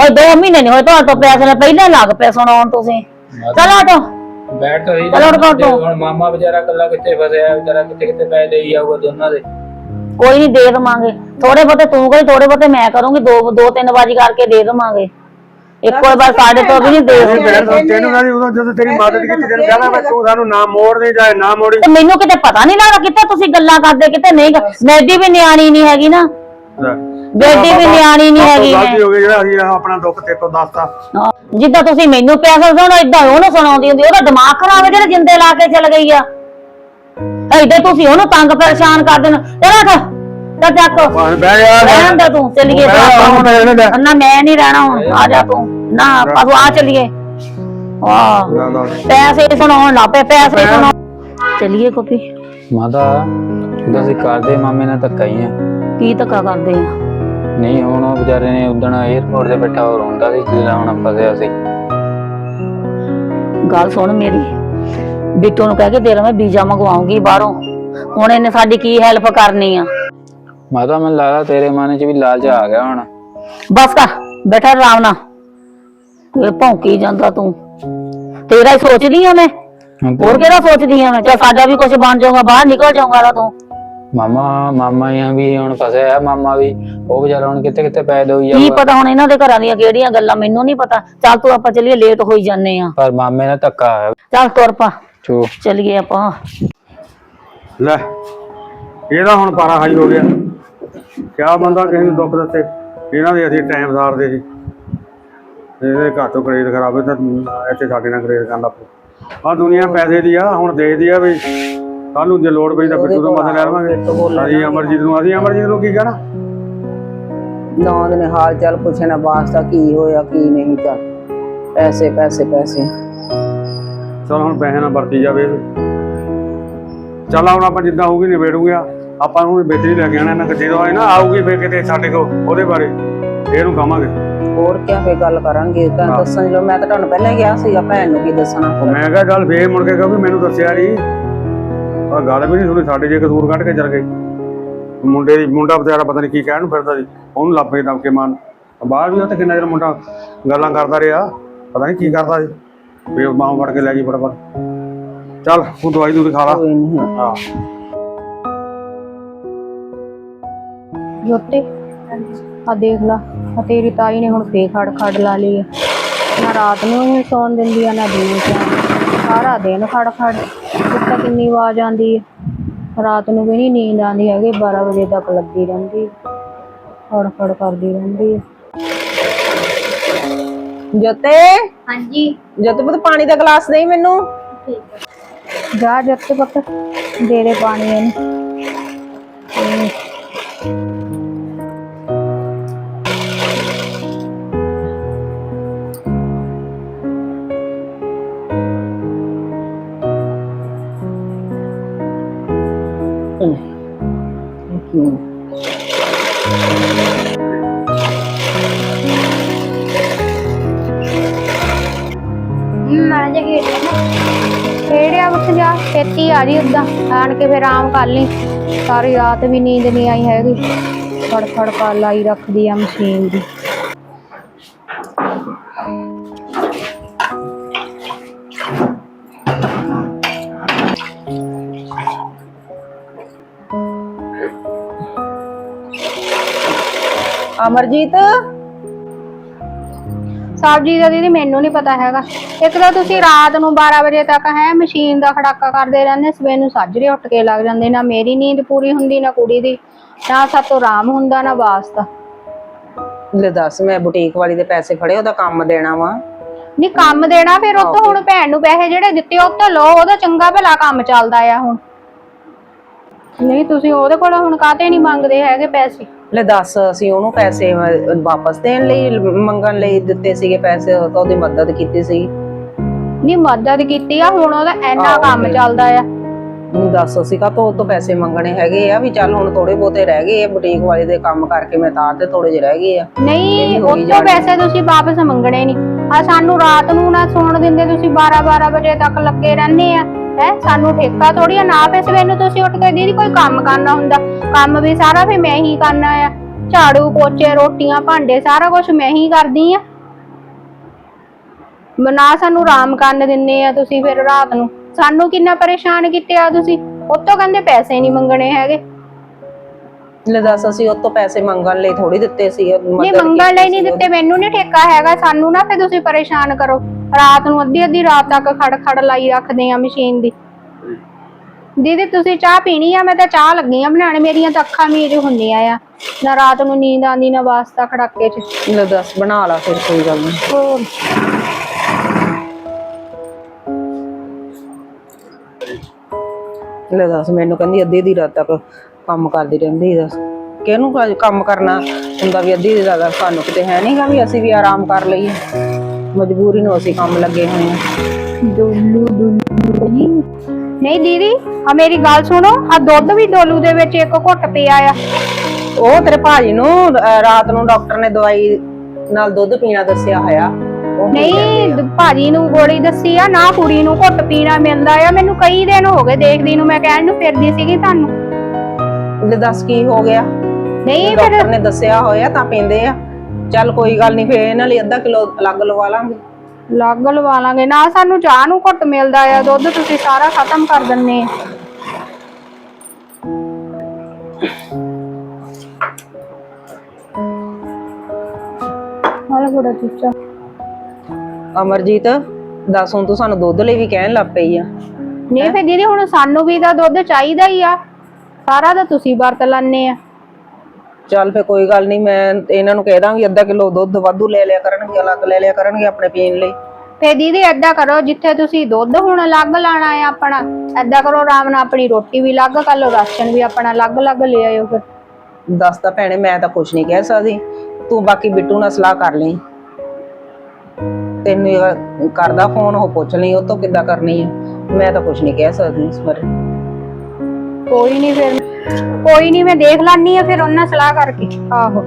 ਹੋਏ 2 ਮਹੀਨੇ ਨਹੀਂ ਹੋਏ ਤੁਹਾਡੇ ਤੋਂ ਪੈਸੇ ਲੈ ਪਹਿਲਾਂ ਲੱਗ ਪਏ ਸੁਣਾਉਣ ਤੁਸੀਂ। ਚਲੋ ਜਾਓ। ਬੈਠ ਤਾਂ ਰਹੀ ਚਲੋ ਉੱਠ ਖੜੋ। ਹੁਣ ਮਾਮਾ ਵਿਚਾਰਾ ਕੱਲਾ ਕਿੱਥੇ ਫਸਿਆ ਵਿਚਾਰਾ ਕਿੱਥੇ ਕਿੱਥੇ ਪੈ ਲਈ ਜਾਊਗਾ ਦੋਨਾਂ ਦੇ? ਕੋਈ ਨਹੀਂ ਦੇ ਦਵਾਂਗੇ। ਥੋੜੇ ਬਹੁਤੇ ਤੂੰ ਕਰੀ ਥੋੜੇ ਬਹੁਤੇ ਮੈਂ ਕਰੂੰਗੀ ਦੋ ਦੋ ਤਿੰਨ ਵਾਰੀ ਕਰਕੇ ਦੇ ਦਵਾਂਗੇ। ਇੱਕੋ ਵਾਰ ਸਾਡੇ ਤੋਂ ਵੀ ਨਹੀਂ ਦੇ ਇਹ ਸਕਦੇ ਭੈਣ ਤੈਨੂੰ ਨਾ ਉਦੋਂ ਜਦੋਂ ਤੇਰੀ ਮਦਦ ਕੀਤੀ ਤੈਨੂੰ ਕਹਿੰਦਾ ਮੈਂ ਤੂੰ ਸਾਨੂੰ ਨਾ ਮੋੜ ਦੇ ਜਾਏ ਨਾ ਮੋੜੀ। ਤੇ ਮੈਨੂੰ ਕਿਤੇ ਪਤਾ ਨਹੀਂ ਲੱਗਦਾ ਕਿਤੇ ਤੁਸੀਂ ਗੱਲਾਂ ਕਰਦੇ ਕਿਤੇ ਨਹੀਂ ਕਰ- ਮੈਡੀ ਵੀ ਨਿਆਣੀ ਨਹੀਂ ਹੈਗੀ ਨਾ। ਬੇਟੀ ਵੀ ਨਿਆਣੀ ਨਹੀਂ ਹੈਗੀ। ਮੈਂ ਗਲਤੀ ਹੋ ਗਈ ਜਿਹੜਾ ਅਸੀਂ ਆਪਣਾ ਦੁੱਖ ਤੇ ਤੋਂ ਦੱਸਤਾ। ਹਾਂ, ਜਿੱਦਾਂ ਤੁਸੀਂ ਮੈਨੂੰ ਪੈਸਾ ਸੁਣਾਉਣਾ ਇਦਾਂ ਉਹਨੂੰ ਸੁਣਾਉਂਦੀ ਹੁੰਦੀ ਉਹਦਾ ਦਿਮਾਗ ਖਰਾਬ ਹੈ ਜਿਹੜਾ ਜਿੰਦੇ ਲਾ ਕੇ ਚਲ ਗਈ ਆ। ਏਦਾਂ ਤੁਸੀਂ ਉਹਨੂੰ ਤੰਗ ਪਰੇਸ਼ਾਨ ਕਰ ਦੇਣਾ। ਚਲੋ ਉੱਠ ਤਾਂ ਚੱਕ। ਬਹਿ ਜਾ ਰਹਿਣ ਦੇ ਤੂੰ ਚੱਲੀਏ ਬਹਿ ਜਾ, ਹੁਣ ਰਹਿਣ ਦੇ। ਨਾ ਮੈਂ ਨਹੀਂ ਰਹਿਣਾ ਹੁਣ ਆ ਜਾ ਤੂੰ। ਨਾ ਆਪਾਂ ਆ ਚੱਲੀਏ। ਵਾਹ। ਨਾ, ਨਾ। ਪੈਸੇ ਸੁਣਾਉਣ ਲੱਪੇ ਪੈਸੇ ਸੁਣਾਉਣ। ਚੱਲੀਏ ਕੋਪੀ ਮਾਤਾ ਅਸੀਂ ਕਰਦੇ ਮਾਮੇ ਨਾਲ ਧੱਕਾ ਹੀ ਆ ਕੀ ਧੱਕਾ ਕਰਦੇ ਆ? ਨਹੀਂ ਹੁਣ ਉਹ ਵਿਚਾਰੇ ਨੇ ਉਦਣ 에어ਪੋਰਟ ਤੇ ਬੈਠਾ ਹੋ ਰੋਂਦਾ ਸੀ ਜਿਹੜਾ ਹੁਣ ਫਸਿਆ ਸੀ ਗੱਲ ਸੁਣ ਮੇਰੀ ਬਿੱਟੂ ਨੂੰ ਕਹਿ ਕੇ ਤੇਰਾ ਮੈਂ ਵੀਜ਼ਾ ਮੰਗਵਾਉਂਗੀ ਬਾਹਰੋਂ। ਹੁਣ ਇਹਨੇ ਸਾਡੀ ਕੀ ਹੈਲਪ ਕਰਨੀ ਆ? ਮਾਤਾ ਮੈਨੂੰ ਲੱਗਦਾ ਤੇਰੇ ਮਨ 'ਚ ਵੀ ਲਾਲਚ ਆ ਗਿਆ ਹੁਣ। ਬਸ ਕਰ ਬੈਠਾ ਆਰਾਮ ਨਾਲ। ਇਹ ਭੌਂਕੀ ਜਾਂਦਾ ਤੂੰ। ਤੇਰਾ ਹੀ ਸੋਚਦੀ ਆ ਮੈਂ। ਹੋਰ ਕਿਹੜਾ ਸੋਚਦੀ ਆ ਮੈਂ? ਚੱਲ ਸਾਡਾ ਵੀ ਕੁਝ ਬਣ ਜਾਊਗਾ ਬਾਹਰ ਨਿਕਲ ਜਾਊਗਾ ਤੂੰ। ਮਾਮਾ ਮਾਮਾ ਯਾ ਵੀ ਹੁਣ ਫਸਿਆ ਹੈ ਮਾਮਾ ਵੀ। ਉਹ ਵਿਚਾਰਾ ਹੁਣ ਕਿੱਥੇ ਕਿੱਥੇ ਪੈ ਦੋਈ ਕੀ ਜਾਊਗਾ? ਪਤਾ ਹੁਣ ਇਹਨਾਂ ਦੇ ਘਰਾਂ ਦੀਆਂ ਕਿਹੜੀਆਂ ਗੱਲਾਂ ਮੈਨੂੰ ਨਹੀਂ ਪਤਾ। ਚੱਲ ਤੂੰ ਆਪਾਂ ਚੱਲੀਏ ਲੇਟ ਹੋਈ ਜਾਂਦੇ ਆ। ਪਰ ਮਾਮੇ ਦਾ ਧੱਕਾ ਹੈ ਚੱਲ ਤੁਰ ਪਾ। ਚੋ ਚੱਲੀਏ ਆਪਾਂ। ਲੈ ਇਹਦਾ ਹੁਣ ਪਾਰਾ ਹਾਈ ਹੋ ਗਿਆ। ਕਿਆ ਬੰਦਾ ਕਿਸੇ ਨੂੰ ਦੁੱਖ ਦੱਸੇ? ਇਹਨਾਂ ਦੇ ਅਸੀਂ ਟਾਈਮ ਸਾਰਦੇ ਸੀ। ਇਹਦੇ ਘਰ ਤੋਂ ਖਰੀਦ ਖਰਾਬੇ ਤਾਂ ਇੱਥੇ ਸਾਡੇ ਨਾਲ ਖਰੀਦ ਕਰਨ ਲੱਗ ਪਏ। ਆ ਦੁਨੀਆ ਪੈਸੇ ਦੀ ਆ ਹੁਣ ਦੇਖਦੀ ਆ ਵੀ ਕੱਲ ਨੂੰ ਜੇ ਲੋੜ ਪਈ ਤਾਂ ਬਿੱਟੂ ਤੋਂ ਮਦਦ ਲੈ ਲਵਾਂਗੇ। ਅਸੀਂ ਅਮਰਜੀਤ ਨੂੰ ਅਸੀਂ ਅਮਰਜੀਤ ਨੂੰ ਕੀ ਕਹਿਣਾ? ਨੌਂ ਦਿਨ ਹਾਲ ਚਾਲ ਪੁੱਛਣਾ ਵਾਸਤਾ ਕੀ ਹੋਇਆ ਕੀ ਨਹੀਂ ਚੱਲ ਪੈਸੇ ਪੈਸੇ ਪੈਸੇ। ਚਲ ਹੁਣ ਪੈਸੇ ਨਾਲ ਵਰਤੀ ਜਾਵੇ। ਚੱਲ ਹੁਣ ਆਪਾਂ ਜਿੱਦਾਂ ਹੋਊਗੀ ਨਿਬੇੜੂਗੇ ਆਪਾਂ ਨੂੰ ਬੇਟਰੀ ਲੈ ਕੇ ਆਣਾ ਇਹਨਾਂ ਗੱਡੀ ਤੋਂ ਨਾ ਆਊਗੀ ਫੇਰ ਕਿਤੇ ਸਾਡੇ ਕੋ ਉਹਦੇ ਬਾਰੇ। ਇਹਨੂੰ ਕਹਾਂਗੇ ਹੋਰ ਕਿਆ ਫੇ ਗੱਲ ਕਰਾਂਗੇ ਤਾਂ ਹਾਂ। ਦੱਸਣ ਜੋ ਮੈਂ ਤਾਂ ਤੁਹਾਨੂੰ ਪਹਿਲਾਂ ਹੀ ਕਿਹਾ ਸੀਗਾ ਭੈਣ ਨੂੰ ਕੀ ਦੱਸਣਾ। ਮੈਂ ਕਿਹਾ ਗੱਲ ਫੇਰ ਮੁੜ ਕੇ ਕਹੂਗੀ ਮੈਨੂੰ ਦੱਸਿਆ ਨਹੀਂ ਆ ਗੱਲ ਵੀ ਨਹੀਂ ਸੁਣੀ ਸਾਡੇ ਜੇ ਕਸੂਰ ਕੱਢ ਕੇ ਚਲ ਗਏ। ਮੁੰਡੇ ਦੀ ਮੁੰਡਾ ਵਿਚਾਰਾ ਪਤਾ ਨਹੀਂ ਕੀ ਕਹਿਣ ਨੂੰ ਫਿਰਦਾ ਸੀ ਉਹਨੂੰ ਲੱਭ ਕੇ ਮਾਨ ਬਾਹਰ ਵੀ ਉੱਥੇ ਕਿੰਨਾ ਚਿਰ ਮੁੰਡਾ ਗੱਲਾਂ ਕਰਦਾ ਰਿਹਾ ਪਤਾ ਨਹੀਂ ਕੀ ਕਰਦਾ ਸੀ। ਫੇਰ ਬਾਹ ਫੜ ਕੇ ਲੈ ਗਈ ਫਟਾਫਟ। ਚੱਲ ਤੂੰ ਦਵਾਈ ਦੂਈ ਖਾ ਲਾ। ਹਾਂ। ਜੋਤੇ ਆ ਦੇਖ ਲਾ ਆ ਤੇਰੀ ਤਾਈ ਨੇ ਹੁਣ ਫੇਰ ਖੜ ਖੜ ਲਾ ਲਈ ਆ। ਨਾ ਰਾਤ ਨੂੰ ਹੀ ਸੌਣ ਦਿੰਦੀ ਆ ਨਾ ਦਿਨ ਚ ਸਾਰਾ ਦਿਨ ਖੜ ਖੜ। ਉੱਤਾ ਕਿੰਨੀ ਆਵਾਜ਼ ਆਉਂਦੀ ਹੈ। ਰਾਤ ਨੂੰ ਵੀ ਨਹੀਂ ਨੀਂਦ ਆਉਂਦੀ ਹੈਗੀ 12 ਵਜੇ ਤੱਕ ਲੱਗੀ ਰਹਿੰਦੀ ਖੜ ਕਰਦੀ ਰਹਿੰਦੀ ਹੈ। ਜਤੇ? ਹਾਂਜੀ। ਜਤੇ ਪੁੱਤ ਪਾਣੀ ਦਾ ਗਲਾਸ ਦੇਈ ਮੈਨੂੰ? ਜਾ ਜੱਤੇ ਪੁੱਤ ਦੇ ਦੇ ਪਾਣੀ ਇਹਨੂੰ। ਆਣ ਕੇ ਫਿਰ ਆਰਾਮ ਕਰ ਲਈ। ਸਾਰੀ ਰਾਤ ਵੀ ਨੀਂਦ ਨਹੀਂ ਆਈ ਹੈਗੀ। ਫੜ ਫੜ ਕਰ ਲਾਈ ਰੱਖਦੀ ਆ ਮਸ਼ੀਨ ਦੀ। ਅਮਰਜੀਤ? ਸਬਜ਼ੀ ਦਾ ਦੀਦੀ ਮੈਨੂੰ ਨਹੀਂ ਪਤਾ ਹੈਗਾ। ਇੱਕ ਤਾਂ ਤੁਸੀਂ ਰਾਤ ਨੂੰ 12 ਵਜੇ ਤੱਕ ਹੈ ਮਸ਼ੀਨ ਦਾ ਖੜਾਕਾ ਕਰਦੇ ਰਹਿੰਦੇ ਸਵੇਰ ਨੂੰ ਸਾਜਰੇ ਉੱਠ ਕੇ ਲੱਗ ਜਾਂਦੇ ਨਾ ਮੇਰੀ ਨੀਂਦ ਪੂਰੀ ਹੁੰਦੀ ਨਾ ਕੁੜੀ ਦੀ ਨਾ ਸਾਤੋਂ ਆਰਾਮ ਹੁੰਦਾ ਨਾ ਵਾਸਤਾ ਲੈ ਦੱਸ ਮੈਂ ਬੁਟੀਕ ਵਾਲੀ ਦੇ ਪੈਸੇ ਫੜੇ ਉਹਦਾ ਕੰਮ ਦੇਣਾ ਵਾ। ਨਹੀਂ ਕੰਮ ਦੇਣਾ ਫਿਰ ਉਹ ਤੋਂ ਹੁਣ ਭੈਣ ਨੂੰ ਪੈਸੇ ਜਿਹੜੇ ਦਿੱਤੇ ਉਹ ਤੋਂ ਲਓ ਉਹਦਾ ਚੰਗਾ ਭਲਾ ਕੰਮ ਚੱਲਦਾ ਆ ਹੁਣ। ਨਹੀਂ ਤੁਸੀਂ ਉਹਦੇ ਕੋਲ ਹੁਣ ਕਾਤੇ ਨਹੀਂ ਮੰਗਦੇ ਹੈਗੇ ਪੈਸੇ? ਲੈ ਦੱਸ ਅਸੀਂ ਉਹਨੂੰ ਪੈਸੇ ਵਾਪਸ ਦੇਣ ਲਈ ਮੰਗਣ ਲਈ ਦਿੱਤੇ ਸੀਗੇ ਪੈਸੇ ਤਾਂ ਉਹਦੀ ਮਦਦ ਕੀਤੀ ਸੀ। ਨਹੀਂ ਮਦਦ ਕੀਤੀ ਆ ਹੁਣ ਉਹਦਾ ਇੰਨਾ ਕੰਮ। ਚੱਲਦਾ ਆ। ਨਹੀਂ ਦੱਸ ਅਸੀਂ ਕਾ ਤੋਂ ਤੋਂ ਪੈਸੇ ਮੰਗਣੇ ਹੈਗੇ ਆ ਵੀ ਚੱਲ ਹੁਣ ਥੋੜੇ ਬਹੁਤੇ ਰਹਿ ਗਏ ਆ ਬੁਟੀਕ ਵਾਲੇ ਦੇ ਕੰਮ ਕਰਕੇ ਮੈਂ ਤਾਰ ਤੇ ਥੋੜੇ ਜਿਹੇ ਰਹਿ ਗਏ ਆ। ਨਹੀਂ ਉਹ ਤੋਂ। ਪੈਸੇ ਤੁਸੀਂ ਵਾਪਸ ਮੰਗਣੇ ਨਹੀਂ। ਆ ਸਾਨੂੰ ਰਾਤ ਨੂੰ ਨਾ ਸੌਣ ਦਿੰਦੇ ਤੁਸੀਂ 12 12 ਵਜੇ ਤੱਕ ਲੱਗੇ ਰਹਿੰਦੇ ਆ। ਹੈ, ਸਾਨੂੰ ਠੇਕਾ ਥੋੜੀ ਆ, ਨਾ ਫਿਰ ਸਵੇਰ ਨੂੰ ਤੁਸੀਂ ਉੱਠ ਕੇ ਦੀਦੀ ਕੋਈ ਕੰਮ ਕਰਨਾ ਹੁੰਦਾ। ਕੰਮ ਵੀ ਸਾਰਾ ਫਿਰ ਮੈਂ ਹੀ ਕਰਨਾ ਆ। ਝਾੜੂ, ਪੋਚੇ, ਰੋਟੀਆਂ, ਭਾਂਡੇ, ਸਾਰਾ ਕੁਝ ਮੈਂ ਹੀ ਕਰਦੀ ਆ। ਨਾ ਸਾਨੂੰ ਆਰਾਮ ਕਰਨ ਦਿੰਦੇ ਆ ਤੁਸੀਂ ਫਿਰ ਰਾਤ ਨੂੰ। ਸਾਨੂੰ ਕਿੰਨਾ ਪਰੇਸ਼ਾਨ ਕੀਤੇ ਆ ਤੁਸੀਂ। ਉਤੋਂ ਕਹਿੰਦੇ ਪੈਸੇ ਨਹੀਂ ਮੰਗਣੇ ਹੈਗੇ। ਲੈ ਦੱਸ ਅਸੀਂ ਉਹ ਤੋਂ ਪੈਸੇ ਮੰਗਣ ਲਈ ਥੋੜੀ ਦਿੱਤੇ ਸੀ ਨਹੀਂ ਮੰਗਣ ਲਈ ਨਹੀਂ ਦਿੱਤੇ ਮੈਨੂੰ ਨਹੀਂ ਠੇਕਾ ਹੈਗਾ ਸਾਨੂੰ ਨਾ ਫੇ ਤੁਸੀਂ ਪਰੇਸ਼ਾਨ ਕਰੋ। ਰਾਤ ਨੂੰ ਅੱਧੀ ਅੱਧੀ ਰਾਤ ਤੱਕ ਖੜ ਖੜ ਲਾਈ ਰੱਖਦੇ ਆ ਮਸ਼ੀਨ ਦੀ। ਦੀਦੀ ਤੁਸੀਂ ਚਾਹ ਪੀਣੀ ਆ? ਮੈਂ ਤਾਂ ਚਾਹ ਲੱਗੀ ਆ ਬਣਾਉਣ ਮੇਰੀਆਂ ਤਾਂ ਅੱਖਾਂ ਮੀਜ ਹੁੰਦੀਆਂ ਆ। ਨਾ ਰਾਤ ਨੂੰ ਨੀਂਦ ਆਉਂਦੀ ਨਾ ਵਾਸਤਾ ਖੜਾਕੇ ਚ। ਲੈ ਦੱਸ ਬਣਾ ਲਾ ਫਿਰ ਕੋਈ ਗੱਲ ਨਹੀਂ। ਹੋਰ। ਲੈ ਦੱਸ ਮੈਨੂੰ ਕਹਿੰਦੀ ਅੱਧੀ ਦੀ ਰਾਤ ਤੱਕ ਕੰਮ ਕਰਦੀ ਰਹਿੰਦੀ ਦੱਸ। ਕਿਹਨੂੰ ਕ- ਕੰਮ ਕਰਨਾ ਹੁੰਦਾ ਵੀ ਅੱਧੀ ਦੀ ਰਾਤ ਸਾਨੂੰ ਕਿਤੇ ਹੈ ਨਹੀਂਗਾ ਵੀ ਅਸੀਂ ਵੀ ਆਰਾਮ ਕਰ ਲਈਏ। ਮਜਬੂਰੀ ਨੂੰ ਅਸੀਂ ਕੰਮ ਲੱਗੇ ਹੋਏ ਹਾਂ। ਡੋਲੂ ਡੋਲੂ ਨਹੀਂ ਦੀਦੀ ਆ ਮੇਰੀ ਗੱਲ ਸੁਣੋ ਆ ਦੁੱਧ ਵੀ ਡੋਲੂ ਦੇ ਵਿੱਚ ਇੱਕ ਘੁੱਟ ਪਿਆ ਆ। ਉਹ ਤੇਰੇ ਭਾਜੀ ਨੂੰ ਅਹ, ਰਾਤ ਨੂੰ ਡਾਕਟਰ ਨੇ ਦਵਾਈ ਨਾਲ ਦੁੱਧ ਪੀਣਾ ਦੱਸਿਆ ਹੋਇਆ। ਉਹ ਨਹੀਂ ਭਾਜੀ ਨੂੰ ਗੋਲੀ ਦੱਸੀ ਆ ਨਾ ਕੁੜੀ ਨੂੰ ਘੁੱਟ ਪੀਣਾ ਮਿਲਦਾ ਆ। ਮੈਨੂੰ ਕਈ ਦਿਨ ਹੋ ਗਏ ਦੇਖਦੀ ਨੂੰ ਮੈਂ ਕਹਿਣ ਨੂੰ ਫਿਰਦੀ ਸੀਗੀ ਤੁਹਾਨੂੰ। ਲੈ ਦੱਸ ਕੀ ਹੋ ਗਿਆ? ਨਹੀਂ ਫਿਰ ਡਾਕਟਰ ਨੇ ਦੱਸਿਆ ਹੋਇਆ ਤਾਂ ਪੀਂਦੇ ਆ। ਚੱਲ ਕੋਈ ਗੱਲ ਨਹੀਂ ਫੇਰ ਇਹਨਾਂ ਲਈ ਅੱਧਾ ਕਿਲੋ ਅਲੱਗ ਲਵਾ ਲਾਂਗੇ। ਲੱਗ ਲਵਾ ਲਾਂਗੇ। ਨਾ ਸਾਨੂੰ ਚਾਹ ਨੂੰ ਘੁੱਟ ਮਿਲਦਾ ਆ ਦੁੱਧ ਤੁਸੀਂ ਸਾਰਾ ਖਤਮ ਕਰ ਦਿੰਨੇ ਆ। ਚੁੱਚਾ। ਅਮਰਜੀਤ ਦੱਸ ਹੁਣ ਤੂੰ ਸਾਨੂੰ ਦੁੱਧ ਲਈ ਵੀ ਕਹਿਣ ਲੱਗ ਪਈ ਆ। ਨਹੀਂ ਫੇ ਦੀਦੀ ਹੁਣ ਸਾਨੂੰ ਵੀ ਤਾਂ ਦੁੱਧ ਚਾਹੀਦਾ ਹੀ ਆ। ਸਾਰਾ ਤਾਂ ਤੁਸੀਂ ਵਰਤ ਲੈਣੇ ਆ। ਚੱਲ ਫੇ ਕੋਈ ਗੱਲ ਨਹੀਂ ਮੈਂ ਇਹਨਾਂ ਨੂੰ ਕਹਿ ਦਾਂਗੀ ਅੱਧਾ ਕਿਲੋ ਦੁੱਧ ਵਾਧੂ ਲੈ ਲਿਆ ਕਰਨਗੇ ਅਲੱਗ ਲੈ ਲਿਆ ਕਰਨਗੇ ਆਪਣੇ ਪੀਣ ਲਈ। ਫੇ ਦੀਦੀ ਏਦਾਂ ਕਰੋ ਜਿੱਥੇ ਤੁਸੀਂ ਦੁੱਧ ਹੁਣ ਅਲੱਗ ਲਾਣਾ ਆ ਆਪਣਾ ਏਦਾਂ ਕਰੋ ਆਰਾਮ ਨਾਲ ਆਪਣੀ ਰੋਟੀ ਵੀ ਅਲੱਗ ਕਰ ਲਓ ਰਾਸ਼ਨ ਵੀ ਆਪਣਾ ਅਲੱਗ-ਅਲੱਗ ਲੈ ਆਇਓ ਫਿਰ। ਦੱਸ ਤਾਂ ਭੈਣੇ ਮੈਂ ਤਾਂ ਕੁਝ ਨਹੀਂ ਕਹਿ ਸਕਦੀ। ਤੂੰ ਬਾਕੀ ਬਿੱਟੂ ਨਾਲ ਸਲਾਹ ਕਰ ਲਈ। ਤੈਨੂੰ ਇਹ ਕਰਦਾ ਫੋਨ ਉਹ ਪੁੱਛ ਲਈ ਉਹ ਤੋਂ ਕਿੱਦਾਂ ਕਰਨੀ ਹੈ ਮੈਂ ਤਾਂ ਕੁਝ ਨਹੀਂ ਕਹਿ ਸਕਦੀ ਇਸ ਬਾਰੇ। ਕੋਈ ਨਹੀਂ ਫਿਰ। ਕੋਈ ਨਹੀਂ ਮੈਂ ਦੇਖ ਲਾਨੀ ਆ ਫਿਰ ਉਹਨਾਂ ਸਲਾਹ ਕਰਕੇ। ਆਹੋ।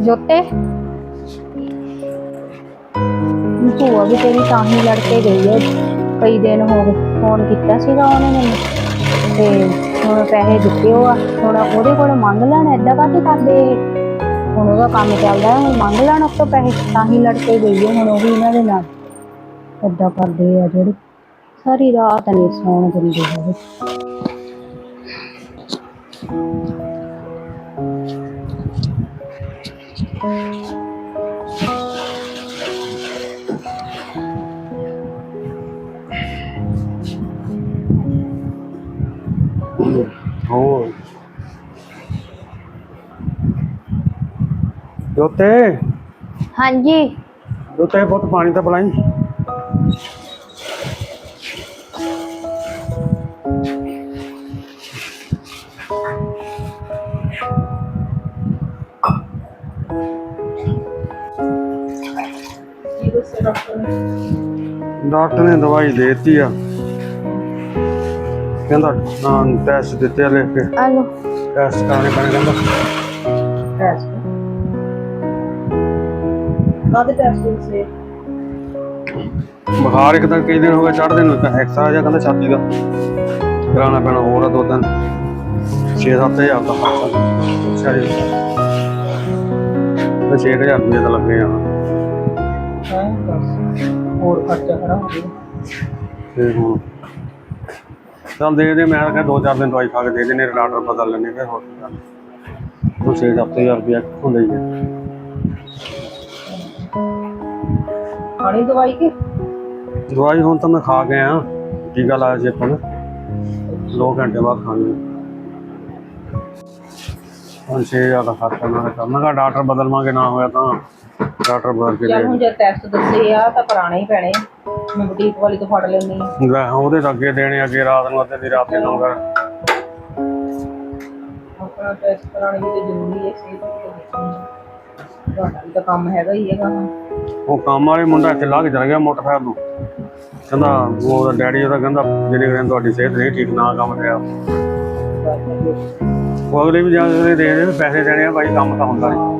ਜੋਤੇ? ਭੂਆ ਵੀ ਤੇਰੀ ਤਾਂ ਹੀ ਲੜ ਕੇ ਗਈ ਹੈ ਕਈ ਦਿਨ ਹੋ ਗਏ ਫੋਨ ਕੀਤਾ ਸੀਗਾ ਉਹਨੇ ਮੈਨੂੰ। ਤੇ ਹੁਣ ਪੈਸੇ ਦਿੱਤੇ ਹੋ ਆ। ਹੁਣ ਉਹਦੇ ਕੋਲ ਮੰਗ ਲੈਣ ਕਾਹਤੇ ਕਰਦੇ ਇਹ? ਹੁਣ ਉਹਦਾ ਕੰਮ ਚੱਲਦਾ ਹੈ ਹੁਣ ਮੰਗ ਲੈਣ ਉਸ ਤੋਂ ਪੈਸੇ ਤਾਂ ਹੀ ਲੜ ਕੇ ਗਈ ਹੈ ਹੁਣ ਉਹ ਵੀ ਇਹਨਾਂ ਦੇ ਨਾਲ। ਏਦਾਂ ਕਰਦੇ ਆ ਜਿਹੜੇ ਸਾਰੀ ਰਾਤ ਨਹੀਂ ਸੌਣ ਦਿੰਦੇ ਹੈਗੇ ਹੋਰ। ਜੋਤੇ? ਹਾਂਜੀ। ਜੋਤੇ ਬਹੁਤ ਪਾਣੀ ਤਾਂ ਪਲਾਈ। ਡਾਕਟਰ ਨੇ ਦਵਾਈ ਦੇ ਦਿੱਤੀ ਆ। ਕਹਿੰਦਾ ਹਾਂ ਟੈਸਟ ਦਿੱਤੇ ਆ ਲਿਖ ਕੇ। ਆਲੋ ਟੈਸਟ ਕਰਾਉਣੇ ਪੈਣੇ ਕਹਿੰਦਾ। ਕਾਦੇ ਟੈਸਟ ਸੇ ਬੁਖਾਰ ਇੱਕ ਤਾਂ ਕਈ ਦਿਨ ਹੋ ਗਏ ਚੜ੍ਹਦੇ ਨੂੰ ਇੱਕ ਐਕਸਰਾ ਜਿਹਾ ਕਹਿੰਦਾ ਛਾਤੀ ਦਾ। ਕਰਾਉਣਾ ਪੈਣਾ ਹੋਰ ਆ ਦੋ ਦਿਨ। 6-7000 ਦਾ ਖਰਚਾ। ਅੱਛਾ ਜੀ। ਤੇ 6000 ਰੁਪਏ ਦਾ ਲੱਗੇ ਜਾਣਾ ਹੋਰ ਖਰਚਾ ਖੜਾ ਹੋ ਗਿਆ ਤੇ ਹੁਣ ਚੱਲ ਦੇ ਦੇ ਮੈਂ ਕਿਹਾ ਦੋ ਚਾਰ ਦਿਨ ਦਵਾਈ ਖਾ ਕੇ ਦੇ ਦੇਣੇ ਡਾਕਟਰ ਬਦਲ ਲੈਣੇ ਫਿਰ ਹੋਰ ਕੀ ਕਰਨਾ। ਉਹ 6-7000 ਰੁਪਏ ਕਿੱਥੋਂ ਲਈਏ ਖਾਣੀ ਦਵਾਈ ਕੇ? ਦਵਾਈ ਹੁਣ ਤਾਂ ਮੈਂ ਖਾ ਗਿਆ ਟੀਕਾ ਲਾਇਆ ਸੀ ਆਪਾਂ ਨੇ 2 ਘੰਟੇ ਬਾਅਦ ਖਾਣੀ ਹੈ ਹੁਣ 6000 ਦਾ ਖਰਚਾ ਨਾ ਕਰਨਾ ਗਾ ਡਾਕਟਰ ਬਦਲਵਾਂਗੇ ਨਾ ਹੋਇਆ ਤਾਂ। ਡਾਕਟਰ ਬਦਲ ਕੇ ਚੱਲ ਦੇ ਹੁਣ ਜੇ ਟੈਸਟ ਦੱਸੇ ਆ ਤਾਂ ਕਰਾਣੇ ਹੀ ਪੈਣੇ। ਮੈਂ ਬੁਟੀਕ ਵਾਲੀ ਤੋਂ ਫੜ ਲੈਣੀ ਲੈ ਉਹਦੇ ਤਾਂ ਅੱਗੇ ਦੇਣੇ ਅੱਗੇ ਰਾਤ ਨੂੰ ਅੱਧੇ ਦੀ ਰਾਤ ਦੇ ਕਰ ਆਪਣਾ ਟੈਸਟ ਕਰਾਉਣੀ ਵੀ ਤੇ ਜ਼ਰੂਰੀ ਹੈ ਸਿਹਤ ਤੇ ਤੁਹਾਡਾ ਵੀ ਤਾਂ ਕੰਮ ਹੈਗਾ ਹੀ ਹੈਗਾ। ਉਹ ਕੰਮ ਵਾਲੇ ਮੁੰਡਾ ਇੱਥੇ ਲਾ ਕੇ ਚਲ ਗਿਆ ਮੋਟਰਸਾਈਕਲ ਨੂੰ। ਕਹਿੰਦਾ ਉਹਦਾ ਡੈਡੀ ਉਹਦਾ ਕਹਿੰਦਾ ਤੁਹਾਡੀ ਸਿਹਤ ਨਹੀਂ ਠੀਕ ਨਾ ਕੰਮ ਕਰਿਆ। ਉਹ ਅਗਲੇ ਵੀ ਜਾ ਕੇ ਦੇ ਦੇ ਪੈਸੇ ਦੇਣੇ ਆ ਭਾਈ ਕੰਮ ਤਾਂ ਹੁੰਦਾ ਨਹੀਂ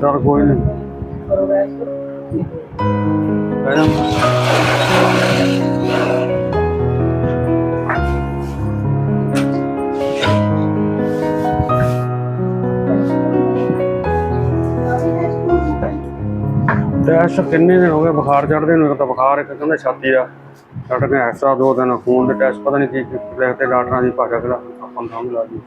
ਚਲ ਕੋਈ ਨਹੀਂ ਜਾ। ਟੈਸਟ ਕਿੰਨੇ ਦਿਨ ਹੋ ਗਏ? ਬੁਖਾਰ ਚੜਦੇ ਨੂੰ ਇੱਕ ਤਾਂ ਬੁਖਾਰ ਇੱਕ ਕਹਿੰਦਾ ਛਾਤੀ ਦਾ। ਡਾਕਟਰ ਨੇ ਐਕਸਟਰਾ ਦੋ ਦਿਨ ਖੂਨ ਦੇ ਟੈਸਟ ਪਤਾ ਨਹੀਂ ਕੀ ਲਿਖਦੇ ਡਾਕਟਰਾਂ ਦੀ ਭਾਸ਼ਾ ਕਿਹੜਾ ਆਪਾਂ ਨੂੰ ਸਮਝ ਲੱਗ ਗਈ